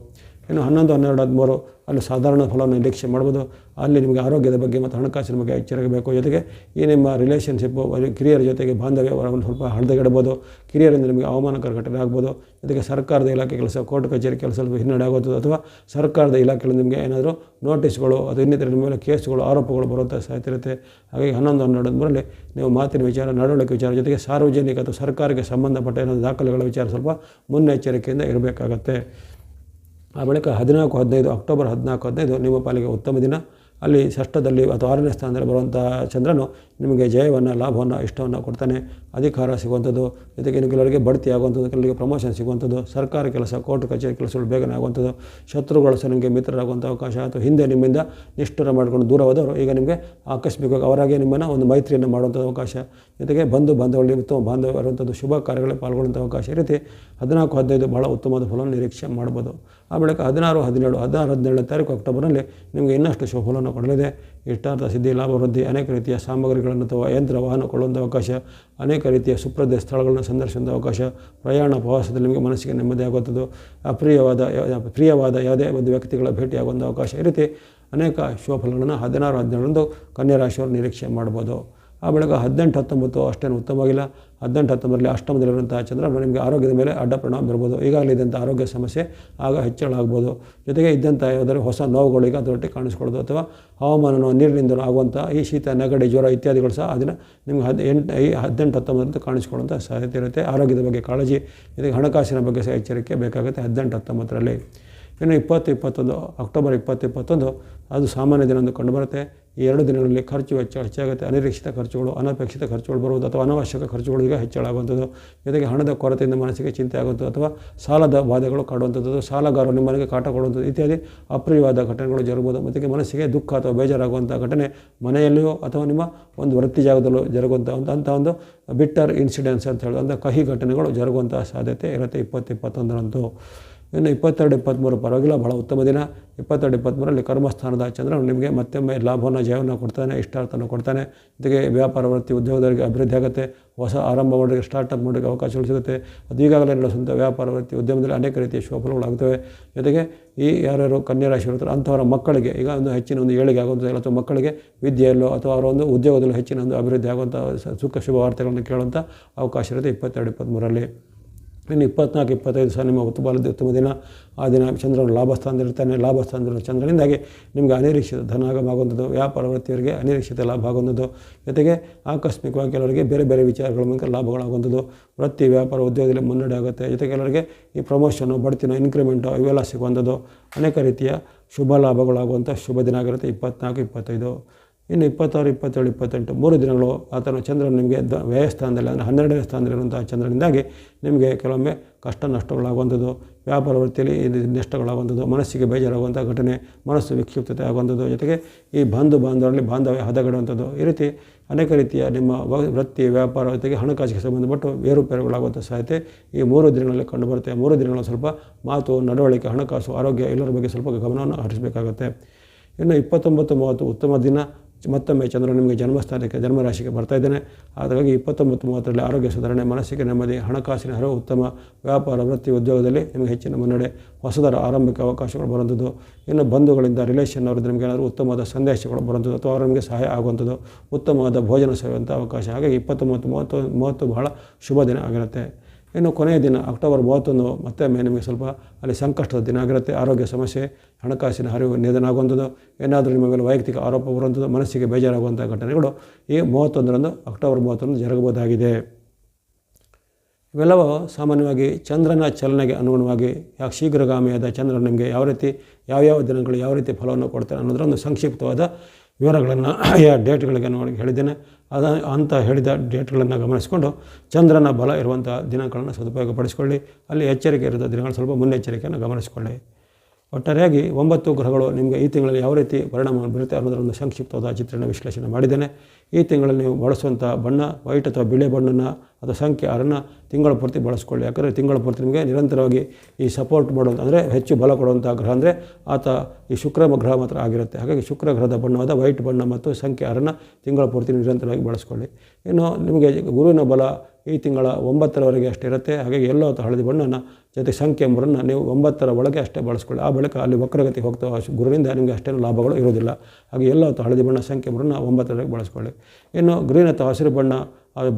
ಇನ್ನು ಹನ್ನೊಂದು, ಹನ್ನೆರಡು, ಹದಿಮೂರು ಅಲ್ಲಿ ಸಾಧಾರಣ ಫಲವನ್ನು ನಿರೀಕ್ಷೆ ಮಾಡ್ಬೋದು. ಅಲ್ಲಿ ನಿಮಗೆ ಆರೋಗ್ಯದ ಬಗ್ಗೆ ಮತ್ತು ಹಣಕಾಸಿನ ಬಗ್ಗೆ ಎಚ್ಚರಿಕೆ ಜೊತೆಗೆ ಈ ನಿಮ್ಮ ರಿಲೇಷನ್ಶಿಪ್ಪು ಕಿರಿಯರ ಜೊತೆಗೆ ಬಾಂಧವ್ಯ ಒಂದು ಸ್ವಲ್ಪ ಹಳದಗೆಡಬೋದು ಕಿರಿಯರಿಂದ ನಿಮಗೆ ಅವಮಾನಕರ ಘಟನೆ ಆಗ್ಬೋದು. ಜೊತೆಗೆ ಸರ್ಕಾರದ ಇಲಾಖೆ ಕೆಲಸ, ಕೋರ್ಟ್ ಕಚೇರಿ ಕೆಲಸ ಸ್ವಲ್ಪ ಹಿನ್ನಡೆ ಆಗೋದು ಅಥವಾ ಸರ್ಕಾರದ ಇಲಾಖೆಯಲ್ಲಿ ನಿಮಗೆ ಏನಾದರೂ ನೋಟಿಸ್ಗಳು ಅದು ಇನ್ನಿತರ ನಿಮ್ಮ ಮೇಲೆ ಕೇಸ್ಗಳು, ಆರೋಪಗಳು ಬರುವಂಥ ಸಾಧ್ಯತೆ ಹಾಗಾಗಿ ಹನ್ನೊಂದು, ಹನ್ನೆರಡು ಮೂರಲ್ಲಿ ನೀವು ಮಾತಿನ ವಿಚಾರ, ನಡವಳಿಕೆ ವಿಚಾರ, ಜೊತೆಗೆ ಸಾರ್ವಜನಿಕ ಅಥವಾ ಸರ್ಕಾರಕ್ಕೆ ಸಂಬಂಧಪಟ್ಟ ಏನಾದರೂ ದಾಖಲೆಗಳ ವಿಚಾರ ಸ್ವಲ್ಪ ಮುನ್ನೆಚ್ಚರಿಕೆಯಿಂದ ಇರಬೇಕಾಗತ್ತೆ. ಆ ಬಳಿಕ ಹದಿನಾಲ್ಕು, ಹದಿನೈದು, ಅಕ್ಟೋಬರ್ ಹದಿನಾಲ್ಕು, ಹದಿನೈದು ನಿಮ್ಮ ಪಾಲಿಗೆ ಉತ್ತಮ ದಿನ. ಅಲ್ಲಿ ಷಷ್ಠದಲ್ಲಿ ಅಥವಾ ಆರನೇ ಸ್ಥಾನದಲ್ಲಿ ಬರುವಂಥ ಚಂದ್ರನು ನಿಮಗೆ ಜಯವನ್ನು, ಲಾಭವನ್ನು, ಇಷ್ಟವನ್ನು ಕೊಡ್ತಾನೆ. ಅಧಿಕಾರ ಸಿಗುವಂಥದ್ದು. ಜೊತೆಗೆ ಕೆಲವರಿಗೆ ಬಡ್ತಿ ಆಗುವಂಥದ್ದು, ಕೆಲವರಿಗೆ ಪ್ರಮೋಷನ್ ಸಿಗುವಂಥದ್ದು. ಸರ್ಕಾರಿ ಕೆಲಸ ಕೋರ್ಟ್ ಕಚೇರಿ ಕೆಲಸಗಳು ಬೇಗನೆ ಆಗುವಂಥದ್ದು. ಶತ್ರುಗಳು ಸಹ ನಿಮಗೆ ಮಿತ್ರರಾಗುವಂಥ ಅವಕಾಶ. ಅಥವಾ ಹಿಂದೆ ನಿಮ್ಮಿಂದ ನಿಷ್ಠುರ ಮಾಡಿಕೊಂಡು ದೂರ ಹೋದವರು ಈಗ ನಿಮಗೆ ಆಕಸ್ಮಿಕವಾಗಿ ಅವರಾಗೆ ನಿಮ್ಮನ್ನು ಒಂದು ಮೈತ್ರಿಯನ್ನು ಮಾಡುವಂಥ ಅವಕಾಶ. ಜೊತೆಗೆ ಬಂಧು ಬಾಂಧವಳಿ ಉತ್ತಮ ಬಾಂಧವ್ಯ ಇರುವಂಥದ್ದು, ಶುಭ ಕಾರ್ಯಗಳಲ್ಲಿ ಪಾಲ್ಗೊಳ್ಳುವಂಥ ಅವಕಾಶ ಈ ರೀತಿ ಹದಿನಾಲ್ಕು, ಹದಿನೈದು ಭಾಳ ಉತ್ತಮವಾದ ಫಲವನ್ನು ನಿರೀಕ್ಷೆ ಮಾಡ್ಬೋದು. ಆ ಬಳಿಕ ಹದಿನಾರು, ಹದಿನೇಳು, ಹದಿನಾರು, ಹದಿನೇಳನೇ ತಾರೀಕು ಅಕ್ಟೋಬರ್ನಲ್ಲಿ ನಿಮಗೆ ಇನ್ನಷ್ಟು ಶುಭ ಫಲವನ್ನು ಕೊಡಲಿದೆ. ಇಷ್ಟಾರ್ಥ ಸಿದ್ಧಿ ಲಾಭ ವೃದ್ಧಿ ಅನೇಕ ರೀತಿಯ ಸಾಮಗ್ರಿಗಳನ್ನು ಅಥವಾ ಯಂತ್ರ ವಾಹನ ಕೊಳ್ಳುವಂಥ ಅವಕಾಶ, ಅನೇಕ ರೀತಿಯ ಸುಪ್ರದ ಸ್ಥಳಗಳನ್ನು ಸಂದರ್ಶಿಸುವಂಥ ಅವಕಾಶ, ಪ್ರಯಾಣ ಪ್ರವಾಸದಲ್ಲಿ ನಿಮಗೆ ಮನಸ್ಸಿಗೆ ನೆಮ್ಮದಿ ಆಗುವಂಥದ್ದು, ಅಪ್ರಿಯವಾದ ಪ್ರಿಯವಾದ ಯಾವುದೇ ಒಂದು ವ್ಯಕ್ತಿಗಳ ಭೇಟಿಯಾಗುವಂಥ ಅವಕಾಶ. ಈ ರೀತಿ ಅನೇಕ ಶುಭ ಫಲಗಳನ್ನು ಹದಿನಾರು, ಹದಿನೇಳರಂದು ಕನ್ಯಾ ರಾಶಿಯವರು ನಿರೀಕ್ಷೆ ಮಾಡ್ಬೋದು. ಆ ಬಳಿಕ ಹದಿನೆಂಟು, ಹತ್ತೊಂಬತ್ತು ಅಷ್ಟೇನು ಉತ್ತಮವಾಗಿಲ್ಲ. ಹದಿನೆಂಟು, ಹತ್ತೊಂಬತ್ತರಲ್ಲಿ ಅಷ್ಟಮದಲ್ಲಿರುವಂಥ ಚಂದ್ರ ನಿಮಗೆ ಆರೋಗ್ಯದ ಮೇಲೆ ಅಡ್ಡ ಪರಿಣಾಮ ಬೀರ್ಬೋದು. ಈಗಾಗಲೇ ಇದ್ದಂಥ ಆರೋಗ್ಯ ಸಮಸ್ಯೆ ಆಗ ಹೆಚ್ಚಳ ಆಗ್ಬೋದು ಜೊತೆಗೆ ಇದ್ದಂಥ ಯಾವುದಾದ್ರೂ ಹೊಸ ನೋವುಗಳು ಈಗ ಅದರೊಟ್ಟಿಗೆ ಕಾಣಿಸ್ಕೊಳ್ಳೋದು ಅಥವಾ ಹವಾಮಾನ ನೀರಿನಿಂದ ಆಗುವಂಥ ಈ ಶೀತ, ನೆಗಡಿ, ಜ್ವರ ಇತ್ಯಾದಿಗಳು ಸಹ ಅದನ್ನು ನಿಮ್ಗೆ ಹದ್, ಎಂಟು, ಈ ಹದಿನೆಂಟು ಹತ್ತೊಂಬತ್ತು ಕಾಣಿಸ್ಕೊಳ್ಳುವಂಥ ಸಾಧ್ಯತೆ ಇರುತ್ತೆ. ಆರೋಗ್ಯದ ಬಗ್ಗೆ ಕಾಳಜಿ, ಜೊತೆಗೆ ಹಣಕಾಸಿನ ಬಗ್ಗೆ ಸಹ ಎಚ್ಚರಿಕೆ ಬೇಕಾಗುತ್ತೆ ಹದಿನೆಂಟು, ಹತ್ತೊಂಬತ್ತರಲ್ಲಿ. ಇನ್ನು ಇಪ್ಪತ್ತು ಇಪ್ಪತ್ತೊಂದು, ಅಕ್ಟೋಬರ್ ಇಪ್ಪತ್ತು ಇಪ್ಪತ್ತೊಂದು, ಅದು ಸಾಮಾನ್ಯ ದಿನದಂದು ಕಂಡುಬರುತ್ತೆ ಈ ಎರಡು ದಿನಗಳಲ್ಲಿ ಖರ್ಚು ವೆಚ್ಚ ಹೆಚ್ಚಾಗುತ್ತೆ. ಅನಿರೀಕ್ಷಿತ ಖರ್ಚುಗಳು, ಅನಪೇಕ್ಷಿತ ಖರ್ಚುಗಳು ಬರುವುದು ಅಥವಾ ಅನಾವಶ್ಯಕ ಖರ್ಚುಗಳು ಈಗ ಹೆಚ್ಚಳ ಆಗುವಂಥದ್ದು ಜೊತೆಗೆ ಹಣದ ಕೊರತೆಯಿಂದ ಮನಸ್ಸಿಗೆ ಚಿಂತೆ ಆಗುವಂಥದ್ದು ಅಥವಾ ಸಾಲದ ಬಾಧೆಗಳು ಕಾಡುವಂಥದ್ದು, ಸಾಲಗಾರರು ನಿಮ್ಮನೆಗೆ ಕಾಟ ಕೊಡುವಂಥದ್ದು ಇತ್ಯಾದಿ ಅಪ್ರಿಯವಾದ ಘಟನೆಗಳು ಜರುಗಬಹುದು ಮತ್ತು ಮನಸ್ಸಿಗೆ ದುಃಖ ಅಥವಾ ಬೇಜಾರಾಗುವಂಥ ಘಟನೆ ಮನೆಯಲ್ಲಿಯೋ ಅಥವಾ ನಿಮ್ಮ ಒಂದು ವೃತ್ತಿ ಜಾಗದಲ್ಲೂ ಜರುಗುವಂಥ ಒಂದು, ಅಂಥ ಒಂದು ಬಿಟ್ಟರ್ ಇನ್ಸಿಡೆನ್ಸ್ ಅಂತ ಹೇಳೋದು ಅಂದರೆ ಕಹಿ ಘಟನೆಗಳು ಜರುಗುವಂಥ ಸಾಧ್ಯತೆ ಇರುತ್ತೆ ಇಪ್ಪತ್ತು ಇಪ್ಪತ್ತೊಂದರಂದು. ಇನ್ನು ಇಪ್ಪತ್ತೆರಡು, ಇಪ್ಪತ್ತ್ಮೂರು ಪರವಾಗಿಲ್ಲ ಭಾಳ ಉತ್ತಮ ದಿನ. ಇಪ್ಪತ್ತೆರಡು, ಇಪ್ಪತ್ತ್ಮೂರಲ್ಲಿ ಕರ್ಮಸ್ಥಾನದ ಚಂದ್ರನು ನಿಮಗೆ ಮತ್ತೊಮ್ಮೆ ಲಾಭವನ್ನು, ಜಯವನ್ನು ಕೊಡ್ತಾನೆ, ಇಷ್ಟಾರ್ಥನ ಕೊಡ್ತಾನೆ. ಜೊತೆಗೆ ವ್ಯಾಪಾರ, ವೃತ್ತಿ, ಉದ್ಯೋಗದವರಿಗೆ ಅಭಿವೃದ್ಧಿ ಆಗುತ್ತೆ. ಹೊಸ ಆರಂಭ ಮಾಡೋರಿಗೆ ಸ್ಟಾರ್ಟಪ್ ಮಾಡೋಕ್ಕೆ ಅವಕಾಶಗಳು ಸಿಗುತ್ತೆ. ಅದು ಈಗಾಗಲೇ ನಡೆಸುವಂಥ ವ್ಯಾಪಾರ, ವೃತ್ತಿ, ಉದ್ಯಮದಲ್ಲಿ ಅನೇಕ ರೀತಿಯ ಶುಭಫಲಗಳಾಗ್ತವೆ ಜೊತೆಗೆ ಈ ಯಾರ್ಯಾರು ಕನ್ಯಾ ರಾಶಿ ಇರ್ತಾರೆ ಅಂಥವರ ಮಕ್ಕಳಿಗೆ, ಈಗ ಒಂದು ಹೆಚ್ಚಿನ ಒಂದು ಏಳಿಗೆ ಆಗುವಂಥ ಅಥವಾ ಮಕ್ಕಳಿಗೆ ವಿದ್ಯೆಯಲ್ಲೋ ಅಥವಾ ಅವರ ಒಂದು ಉದ್ಯೋಗದಲ್ಲೂ ಹೆಚ್ಚಿನ ಒಂದು ಅಭಿವೃದ್ಧಿ ಆಗುವಂಥ ಸುಖ, ಶುಭ ವಾರ್ತೆಗಳನ್ನು ಕೇಳುವಂಥ ಅವಕಾಶ ಇರುತ್ತೆ ಇಪ್ಪತ್ತೆರಡು ಇಪ್ಪತ್ತ್ಮೂರರಲ್ಲಿ ಇನ್ನು ಇಪ್ಪತ್ನಾಲ್ಕು, ಇಪ್ಪತ್ತೈದು ಸಹ ನಿಮ್ಮ ಉತ್ತಮ ಉತ್ತಮ ದಿನ. ಆ ದಿನ ಇರುತ್ತಾನೆ ಲಾಭ ಲಾಭಸ್ಥಾನದಲ್ಲಿ ಚಂದ್ರನಿಂದಾಗಿ ನಿಮಗೆ ಅನಿರೀಕ್ಷಿತ ಧನಾಗಮ ಆಗುವಂಥದ್ದು ವ್ಯಾಪಾರ ವೃತ್ತಿಯವರಿಗೆ ಅನಿರೀಕ್ಷಿತ ಲಾಭ ಆಗುವಂಥದ್ದು ಜೊತೆಗೆ ಆಕಸ್ಮಿಕವಾಗಿ ಕೆಲವರಿಗೆ ಬೇರೆ ಬೇರೆ ವಿಚಾರಗಳ ಮೂಲಕ ಲಾಭಗಳಾಗುವಂಥದ್ದು. ವೃತ್ತಿ, ವ್ಯಾಪಾರ, ಉದ್ಯೋಗದಲ್ಲಿ ಮುನ್ನಡೆ ಆಗುತ್ತೆ. ಜೊತೆಗೆ ಕೆಲವರಿಗೆ ಈ ಪ್ರಮೋಷನು ಬಡ್ತಿನೋ ಇನ್ಕ್ರಿಮೆಂಟು ಇವೆಲ್ಲ ಸಿಗುವಂಥದ್ದು. ಅನೇಕ ರೀತಿಯ ಶುಭ ಲಾಭಗಳಾಗುವಂಥ ಶುಭ ದಿನ ಆಗಿರುತ್ತೆ. ಇಪ್ಪತ್ನಾಲ್ಕು, ಇಪ್ಪತ್ತೈದು. ಇನ್ನು ಇಪ್ಪತ್ತಾರು, ಇಪ್ಪತ್ತೇಳು, ಇಪ್ಪತ್ತೆಂಟು, ಮೂರು ದಿನಗಳು ಆತನ ಚಂದ್ರನು ನಿಮಗೆ ದ ವ್ಯಯಸ್ಥಾನದಲ್ಲಿ ಅಂದರೆ ಹನ್ನೆರಡನೇ ಸ್ಥಾನದಲ್ಲಿರುವಂಥ ಚಂದ್ರನಿಂದಾಗಿ ನಿಮಗೆ ಕೆಲವೊಮ್ಮೆ ಕಷ್ಟ ನಷ್ಟಗಳಾಗುವಂಥದ್ದು, ವ್ಯಾಪಾರ ವೃತ್ತಿಯಲ್ಲಿ ನಷ್ಟಗಳಾಗುವಂಥದ್ದು ಮನಸ್ಸಿಗೆ ಬೇಜಾರಾಗುವಂಥ ಘಟನೆ, ಮನಸ್ಸು ವಿಕ್ಷಿಪ್ತತೆ ಆಗುವಂಥದ್ದು, ಜೊತೆಗೆ ಈ ಬಂಧು ಬಾಂಧವರಲ್ಲಿ ಬಾಂಧವ್ಯ ಹದಗಡುವಂಥದ್ದು, ಈ ರೀತಿ ಅನೇಕ ರೀತಿಯ ನಿಮ್ಮ ವೃತ್ತಿ, ವ್ಯಾಪಾರ ಜೊತೆಗೆ ಹಣಕಾಸಿಗೆ ಸಂಬಂಧಪಟ್ಟು ಏರುಪೇರುಗಳಾಗುವಂಥ ಸಾಧ್ಯತೆ ಈ ಮೂರು ದಿನಗಳಲ್ಲಿ ಕಂಡುಬರುತ್ತೆ ಮೂರು ದಿನಗಳು ಸ್ವಲ್ಪ ಮಾತು, ನಡವಳಿಕೆ, ಹಣಕಾಸು, ಆರೋಗ್ಯ ಎಲ್ಲರ ಬಗ್ಗೆ ಸ್ವಲ್ಪ ಗಮನವನ್ನು ಹರಿಸಬೇಕಾಗುತ್ತೆ. ಇನ್ನು ಇಪ್ಪತ್ತೊಂಬತ್ತು, ಮೂವತ್ತು ಉತ್ತಮ ದಿನ ಮತ್ತೊಮ್ಮೆ ಚಂದ್ರ ನಿಮಗೆ ಜನ್ಮಸ್ಥಾನಕ್ಕೆ ಜನ್ಮರಾಶಿಗೆ ಬರ್ತಾ ಇದ್ದೇನೆ. ಹಾಗಾಗಿ ಇಪ್ಪತ್ತೊಂಬತ್ತು ಮೂವತ್ತರಲ್ಲಿ ಆರೋಗ್ಯ ಸುಧಾರಣೆ ಮನಸ್ಸಿಗೆ ನೆಮ್ಮದಿ, ಹಣಕಾಸಿನ ಹರವು ಉತ್ತಮ, ವ್ಯಾಪಾರ, ವೃತ್ತಿ ಉದ್ಯೋಗದಲ್ಲಿ ನಿಮಗೆ ಹೆಚ್ಚಿನ ಮುನ್ನಡೆ, ಹೊಸದರ ಆರಂಭಿಕ ಅವಕಾಶಗಳು ಬರುವಂಥದ್ದು. ಇನ್ನು ಬಂಧುಗಳಿಂದ ರಿಲೇಷನ್ ಅವರು ನಿಮಗೆ ಏನಾದರೂ ಉತ್ತಮವಾದ ಸಂದೇಶಗಳು ಬರುವಂಥದ್ದು ಅಥವಾ ಅವರು ನಿಮಗೆ ಸಹಾಯ ಆಗುವಂಥದ್ದು, ಉತ್ತಮವಾದ ಭೋಜನ ಸೇವೆಯಂಥ ಅವಕಾಶ. ಹಾಗಾಗಿ ಇಪ್ಪತ್ತೊಂಬತ್ತು ಮೂವತ್ತು ಮೂವತ್ತು ಬಹಳ ಶುಭ ದಿನ ಆಗಿರುತ್ತೆ. ಇನ್ನು ಕೊನೆಯ ದಿನ, ಅಕ್ಟೋಬರ್ ಮೂವತ್ತೊಂದು ಮೇ ನಿಮಗೆ ಸ್ವಲ್ಪ ಅಲ್ಲಿ ಸಂಕಷ್ಟದ ದಿನ ಆಗಿರುತ್ತೆ. ಆರೋಗ್ಯ ಸಮಸ್ಯೆ, ಹಣಕಾಸಿನ ಹರಿವು ನಿಧನ ಆಗುವಂಥದ್ದು ಏನಾದರೂ ಮೇಲೆ ವೈಯಕ್ತಿಕ ಆರೋಪ ಬರುವಂಥದ್ದು, ಮನಸ್ಸಿಗೆ ಬೇಜಾರಾಗುವಂಥ ಘಟನೆಗಳು ಈ ಮೂವತ್ತೊಂದರಂದು, ಅಕ್ಟೋಬರ್ ಮೂವತ್ತೊಂದು ಜರುಗಬಹುದಾಗಿದೆ. ಇವೆಲ್ಲವೂ ಸಾಮಾನ್ಯವಾಗಿ ಚಂದ್ರನ ಚಲನೆಗೆ ಅನುಗುಣವಾಗಿ ಯಾಕೆ ಶೀಘ್ರಗಾಮಿಯಾದ ಚಂದ್ರ ನಿಮಗೆ ಯಾವ ರೀತಿ, ಯಾವ್ಯಾವ ದಿನಗಳು ಯಾವ ರೀತಿ ಫಲವನ್ನು ಕೊಡ್ತಾರೆ ಅನ್ನೋದರ ಒಂದು ಸಂಕ್ಷಿಪ್ತವಾದ ವಿವರಗಳನ್ನು ಆಯಾ ಡೇಟ್ಗಳಿಗೆ ನೋಡಿ ಹೇಳಿದ್ದೇನೆ. ಅದ ಅಂತ ಹೇಳಿದ ಡೇಟ್ಗಳನ್ನು ಗಮನಿಸಿಕೊಂಡು ಚಂದ್ರನ ಬಲ ಇರುವಂಥ ದಿನಗಳನ್ನು ಸದುಪಯೋಗಪಡಿಸಿಕೊಳ್ಳಿ. ಅಲ್ಲಿ ಎಚ್ಚರಿಕೆ ಇರುವ ದಿನಗಳು ಸ್ವಲ್ಪ ಮುನ್ನೆಚ್ಚರಿಕೆಯನ್ನು ಗಮನಿಸಿಕೊಳ್ಳಿ. ಒಟ್ಟಾರೆಯಾಗಿ ಒಂಬತ್ತು ಗ್ರಹಗಳು ನಿಮಗೆ ಈ ತಿಂಗಳಲ್ಲಿ ಯಾವ ರೀತಿ ಪರಿಣಾಮ ಬೀರುತ್ತೆ ಅನ್ನೋದರ ಒಂದು ಸಂಕ್ಷಿಪ್ತವಾದ ಚಿತ್ರಣ ವಿಶ್ಲೇಷಣೆ ಮಾಡಿದ್ದೇನೆ. ಈ ತಿಂಗಳಲ್ಲಿ ನೀವು ಬಳಸುವಂಥ ಬಣ್ಣ ವೈಟ್ ಅಥವಾ ಬಿಳಿ ಬಣ್ಣನ ಅಥವಾ ಸಂಖ್ಯೆ ಆರನ್ನು ತಿಂಗಳ ಪೂರ್ತಿ ಬಳಸ್ಕೊಳ್ಳಿ. ಯಾಕಂದರೆ ತಿಂಗಳ ಪೂರ್ತಿ ನಿಮಗೆ ನಿರಂತರವಾಗಿ ಈ ಸಪೋರ್ಟ್ ಮಾಡುವಂಥ ಅಂದರೆ ಹೆಚ್ಚು ಬಲ ಕೊಡುವಂಥ ಗ್ರಹ ಅಂದರೆ ಆತ ಈ ಶುಕ್ರ ಗ್ರಹ ಮಾತ್ರ ಆಗಿರುತ್ತೆ. ಹಾಗಾಗಿ ಶುಕ್ರ ಗ್ರಹದ ಬಣ್ಣವಾದ ವೈಟ್ ಬಣ್ಣ ಮತ್ತು ಸಂಖ್ಯೆ ಆರನ್ನು ತಿಂಗಳ ಪೂರ್ತಿ ನಿರಂತರವಾಗಿ ಬಳಸ್ಕೊಳ್ಳಿ. ಇನ್ನು ನಿಮಗೆ ಗುರುವಿನ ಬಲ ಈ ತಿಂಗಳ ಒಂಬತ್ತರವರೆಗೆ ಅಷ್ಟೇ ಇರುತ್ತೆ. ಹಾಗಾಗಿ ಎಲ್ಲೋ ಅಥವಾ ಹಳದಿ ಬಣ್ಣನ ಜೊತೆ ಸಂಖ್ಯೆ ಮೂರನ್ನು ನೀವು ಒಂಬತ್ತರ ಒಳಗೆ ಅಷ್ಟೇ ಬಳಸ್ಕೊಳ್ಳಿ. ಆ ಬಳಿಕ ಅಲ್ಲಿ ವಕ್ರಗತಿ ಹೋಗ್ತಾ ಗುರುವಿನಿಂದ ನಿಮಗೆ ಅಷ್ಟೇನು ಲಾಭಗಳು ಇರೋದಿಲ್ಲ ಹಾಗೆ ಎಲ್ಲೋ ಅಥವಾ ಹಳದಿ ಬಣ್ಣ ಸಂಖ್ಯೆ ಮೂರನ್ನು ಒಂಬತ್ತರವರೆಗೆ ಬಳಸ್ಕೊಳ್ಳಿ. ಇನ್ನು ಗ್ರೀನ್ ಅಥವಾ ಹಸಿರು ಬಣ್ಣ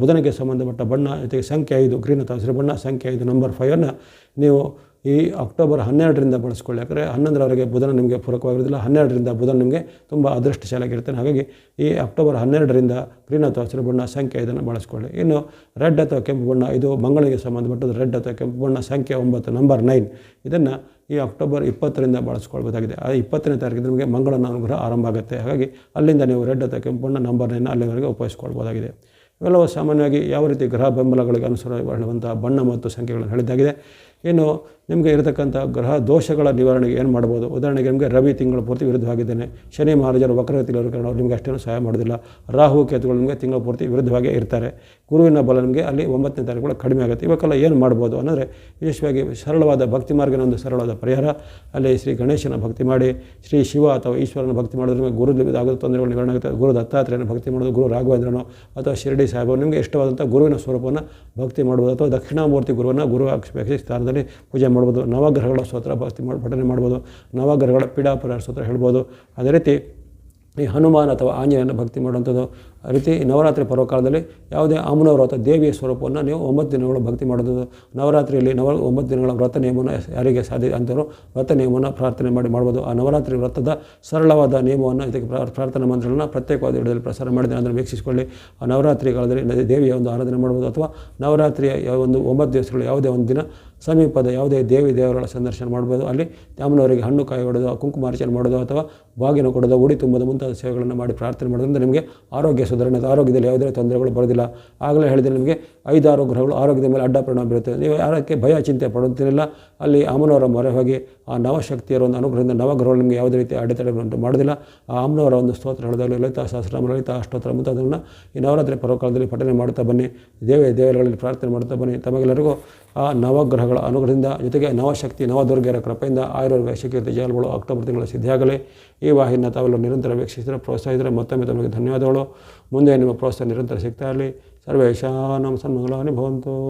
ಬುಧನಿಗೆ ಸಂಬಂಧಪಟ್ಟ ಬಣ್ಣ, ಜೊತೆಗೆ ಸಂಖ್ಯೆ ಐದು ಗ್ರೀನ್ ಅಥವಾ ಹಸಿರು ಬಣ್ಣ, ಸಂಖ್ಯೆ ಐದು ನಂಬರ್ ಫೈವನ್ನು ನೀವು ಈ ಅಕ್ಟೋಬರ್ ಹನ್ನೆರಡರಿಂದ ಬಳಸ್ಕೊಳ್ಳಿ. ಯಾಕಂದರೆ ಹನ್ನೊಂದರವರೆಗೆ ಬುಧನ ನಿಮಗೆ ಪೂರಕವಾಗಿರೋದಿಲ್ಲ ಹನ್ನೆರಡರಿಂದ ಬುಧನ ನಿಮಗೆ ತುಂಬ ಅದೃಷ್ಟಶಾಲಿಯಾಗಿರ್ತಾನೆ ಹಾಗಾಗಿ ಈ ಅಕ್ಟೋಬರ್ ಹನ್ನೆರಡರಿಂದ ಗ್ರೀನ್ ಅಥವಾ ಹಸಿರು ಬಣ್ಣ ಸಂಖ್ಯೆ ಇದನ್ನು ಬಳಸ್ಕೊಳ್ಳಿ. ಇನ್ನು ರೆಡ್ ಅಥವಾ ಕೆಂಪು ಬಣ್ಣ, ಇದು ಮಂಗಳಿಗೆ ಸಂಬಂಧಪಟ್ಟದ್ದು ರೆಡ್ ಅಥವಾ ಕೆಂಪು ಬಣ್ಣ ಸಂಖ್ಯೆ ಒಂಬತ್ತು, ನಂಬರ್ ನೈನ್. ಇದನ್ನು ಈ ಅಕ್ಟೋಬರ್ ಇಪ್ಪತ್ತರಿಂದ ಬಳಸ್ಕೊಳ್ಬೋದಾಗಿದೆ ಆ ಇಪ್ಪತ್ತನೇ ತಾರೀಕಿಗೆ ನಿಮಗೆ ಮಂಗಳನ ಅನುಗ್ರಹ ಆರಂಭ ಆಗುತ್ತೆ. ಹಾಗಾಗಿ ಅಲ್ಲಿಂದ ನೀವು ರೆಡ್ ಅಥವಾ ಕೆಂಪು ಬಣ್ಣ, ನಂಬರ್ ನೈನ್ ಅಲ್ಲಿವರೆಗೆ ಉಪಯೋಗಿಸ್ಕೊಳ್ಬೋದಾಗಿದೆ. ಇವೆಲ್ಲವೂ ಸಾಮಾನ್ಯವಾಗಿ ಯಾವ ರೀತಿ ಗ್ರಹ ಬೆಂಬಲಗಳಿಗೆ ಅನುಸಾರವಾಗುವಂಥ ಬಣ್ಣ ಮತ್ತು ಸಂಖ್ಯೆಗಳನ್ನು ಹೇಳಿದ್ದಾಗಿದೆ. ಇನ್ನು ನಿಮಗೆ ಇರತಕ್ಕಂಥ ಗ್ರಹ ದೋಷಗಳ ನಿವಾರಣೆಗೆ ಏನು ಮಾಡ್ಬೋದು? ಉದಾಹರಣೆಗೆ ನಿಮಗೆ ರವಿ ತಿಂಗಳ ಪೂರ್ತಿ ವಿರುದ್ಧವಾಗಿದ್ದೇನೆ ಶನಿ, ಮಹಾರಾಜರು ವಕ್ರಗತಿಲಿರೋ ಕಾರಣ ನಿಮಗೆ ಅಷ್ಟೇನು ಸಹಾಯ ಮಾಡೋದಿಲ್ಲ. ರಾಹು, ಕೇತುಗಳು ನಿಮಗೆ ತಿಂಗಳ ಪೂರ್ತಿ ವಿರುದ್ಧವಾಗೇ ಇರ್ತಾರೆ. ಗುರುವಿನ ಬಲ ನಿಮಗೆ ಅಲ್ಲಿ ಒಂಬತ್ತನೇ ತಾರೀಕು ಕಡಿಮೆ ಆಗುತ್ತೆ. ಇವಕ್ಕೆಲ್ಲ ಏನು ಮಾಡ್ಬೋದು ಅನ್ನೋದ್ರೆ ವಿಶೇಷವಾಗಿ ಸರಳವಾದ ಭಕ್ತಿ ಮಾರ್ಗನ ಒಂದು ಸರಳವಾದ ಪರಿಹಾರ. ಅಲ್ಲಿ ಶ್ರೀ ಗಣೇಶನ ಭಕ್ತಿ ಮಾಡಿ, ಶ್ರೀ ಶಿವ ಅಥವಾ ಈಶ್ವರನ ಭಕ್ತಿ ಮಾಡಿದ್ರೆ ನಿಮಗೆ ಗುರು ಆಗೋ ತೊಂದರೆಗಳು ನಿವಾರಣೆ ಆಗುತ್ತೆ. ಗುರು ದತ್ತಾತ್ರೇಯನ ಭಕ್ತಿ ಮಾಡೋದು ಗುರು ರಾಘವೇಂದ್ರನೋ ಅಥವಾ ಶಿರಡಿ ಸಾಹೇಬರು ನಿಮಗೆ ಇಷ್ಟವಾದಂಥ ಗುರುವಿನ ಸ್ವರೂಪವನ್ನು ಭಕ್ತಿ ಮಾಡ್ಬೋದು ಅಥವಾ ದಕ್ಷಿಣಾಮೂರ್ತಿ ಗುರುವನ್ನು ಗುರು ಅಕ್ಷ ಸ್ಥಾನದಲ್ಲಿ ಪರಕಾಲದಲ್ಲಿ ಪೂಜೆ ಮಾಡ್ಬೋದು, ನವಗ್ರಹಗಳ ಸ್ತೋತ್ರ ಭಕ್ತಿ ಮಾಡಿ, ಪಠನೆ ಮಾಡ್ಬೋದು, ನವಗ್ರಹಗಳ ಪೀಡಾಪುರ ಸ್ತೋತ್ರ ಹೇಳ್ಬೋದು. ಅದೇ ರೀತಿ ಈ ಹನುಮಾನ್ ಅಥವಾ ಆಂಜನೇಯನ ಭಕ್ತಿ ಮಾಡುವಂಥದ್ದು ಆ ರೀತಿ ನವರಾತ್ರಿ ಪರ್ವಕಾಲದಲ್ಲಿ ಯಾವುದೇ ಅಮ್ಮನವರು ಅಥವಾ ದೇವಿಯ ಸ್ವರೂಪವನ್ನು ನೀವು ಒಂಬತ್ತು ದಿನಗಳು ಭಕ್ತಿ ಮಾಡೋದು ನವರಾತ್ರಿಯಲ್ಲಿ ನವ, ಒಂಬತ್ತು ದಿನಗಳ ವ್ರತ ನಿಯಮವನ್ನು ಯಾರಿಗೆ ಸಾಧ್ಯ ಅಂತವರು ವ್ರತ ನಿಯಮವನ್ನು ಪ್ರಾರ್ಥನೆ ಮಾಡಿ ಮಾಡ್ಬೋದು. ಆ ನವರಾತ್ರಿ ವ್ರತದ ಸರಳವಾದ ನಿಯಮವನ್ನು ಇದಕ್ಕೆ ಪ್ರಾರ್ಥನಾ ಮಂತ್ರಗಳನ್ನು ಪ್ರತ್ಯೇಕವಾದ ವಿಡಿಯೋದಲ್ಲಿ ಪ್ರಸಾರ ಮಾಡಿದ್ದೇನೆ ಅದನ್ನು ವೀಕ್ಷಿಸಿಕೊಳ್ಳಿ. ಆ ನವರಾತ್ರಿ ಕಾಲದಲ್ಲಿ ದೇವಿಯ ಒಂದು ಆರಾಧನೆ ಮಾಡ್ಬೋದು ಅಥವಾ ನವರಾತ್ರಿಯ ಒಂದು ಒಂಬತ್ತು ದಿವಸಗಳು ಯಾವುದೇ ಒಂದು ದಿನ ಸಮೀಪದ ಯಾವುದೇ ದೇವಿ ದೇವರುಗಳ ಸಂದರ್ಶನ ಮಾಡ್ಬೋದು ಅಲ್ಲಿ ತಾಮನವರಿಗೆ ಹಣ್ಣು, ಕಾಯಿ ಹೊಡೆದು ಕುಂಕುಮಾರ್ಚನೆ ಮಾಡೋದು ಅಥವಾ ಬಾಗಿನ ಕೊಡೋದು, ಉಡಿ ತುಂಬೋದು ಮುಂತಾದ ಸೇವೆಗಳನ್ನು ಮಾಡಿ ಪ್ರಾರ್ಥನೆ ಮಾಡೋದ್ರಿಂದ ನಿಮಗೆ ಆರೋಗ್ಯ ಸುಧಾರಣೆ, ಆರೋಗ್ಯದಲ್ಲಿ ಯಾವುದೇ ತೊಂದರೆಗಳು ಬರೋದಿಲ್ಲ ಆಗಲೇ ಹೇಳಿದರೆ ನಿಮಗೆ ಐದಾರು ಗ್ರಹಗಳು ಆರೋಗ್ಯದ ಮೇಲೆ ಅಡ್ಡ ಪರಿಣಾಮ ಬೀರುತ್ತೆ ನೀವು ಯಾರಕ್ಕೆ ಭಯ, ಚಿಂತೆ ಪಡುತ್ತಿರಲಿಲ್ಲ ಅಲ್ಲಿ ಅಮ್ಮನವರ ಮೊರೆ ಹೋಗಿ ಆ ನವಶಕ್ತಿಯರ ಒಂದು ಅನುಗ್ರಹದಿಂದ ನವಗ್ರಹಗಳು ನಿಮಗೆ ಯಾವುದೇ ರೀತಿ ಅಡೆತಡೆ ಉಂಟು ಮಾಡೋದಿಲ್ಲ ಆ ಅಮ್ಮನವರ ಒಂದು ಸ್ತೋತ್ರ ಹೇಳಿದ ಲಲಿತಾ ಸಹಸ್ರನಾಮ ಲಲಿತಾ ಅಷ್ಟೋತ್ರ ಮುಂತಾದನ್ನು ಈ ನವರಾತ್ರಿ ಪರ್ವಕಾಲದಲ್ಲಿ ಪಠನೆ ಮಾಡ್ತಾ ಬನ್ನಿ. ದೇವೇ ದೇವರುಗಳಲ್ಲಿ ಪ್ರಾರ್ಥನೆ ಮಾಡ್ತಾ ಬನ್ನಿ. ತಮಗೆಲ್ಲರಿಗೂ ಆ ನವಗ್ರಹಗಳ ಅನುಗ್ರಹದಿಂದ ಜೊತೆಗೆ ನವಶಕ್ತಿ ನವದುರ್ಗೆಯರ ಕೃಪೆಯಿಂದ ಆಯುರ್ವೇದ ಶಕ್ತಿ ಜಾಲಗಳು ಅಕ್ಟೋಬರ್ ತಿಂಗಳ ಸಿದ್ಧಿಯಾಗಲಿ ಈ ವಾಹಿನಿಯ ತಾವೆಲ್ಲ ನಿರಂತರ ವೀಕ್ಷಿಸಿದರೆ ಪ್ರೋತ್ಸಾಹಿಸಿದರೆ ಮತ್ತೊಮ್ಮೆ ತಮಗೆ ಧನ್ಯವಾದಗಳು. ಮುಂದೆ ನಿಮ್ಮ ಪ್ರೋತ್ಸಾಹ ನಿರಂತರ ಸಿಗ್ತಾ ಇರಲಿ. ಸರ್ವೇಶಾನಂ ಸನ್ಮಂಗಳ ಭವಂತು.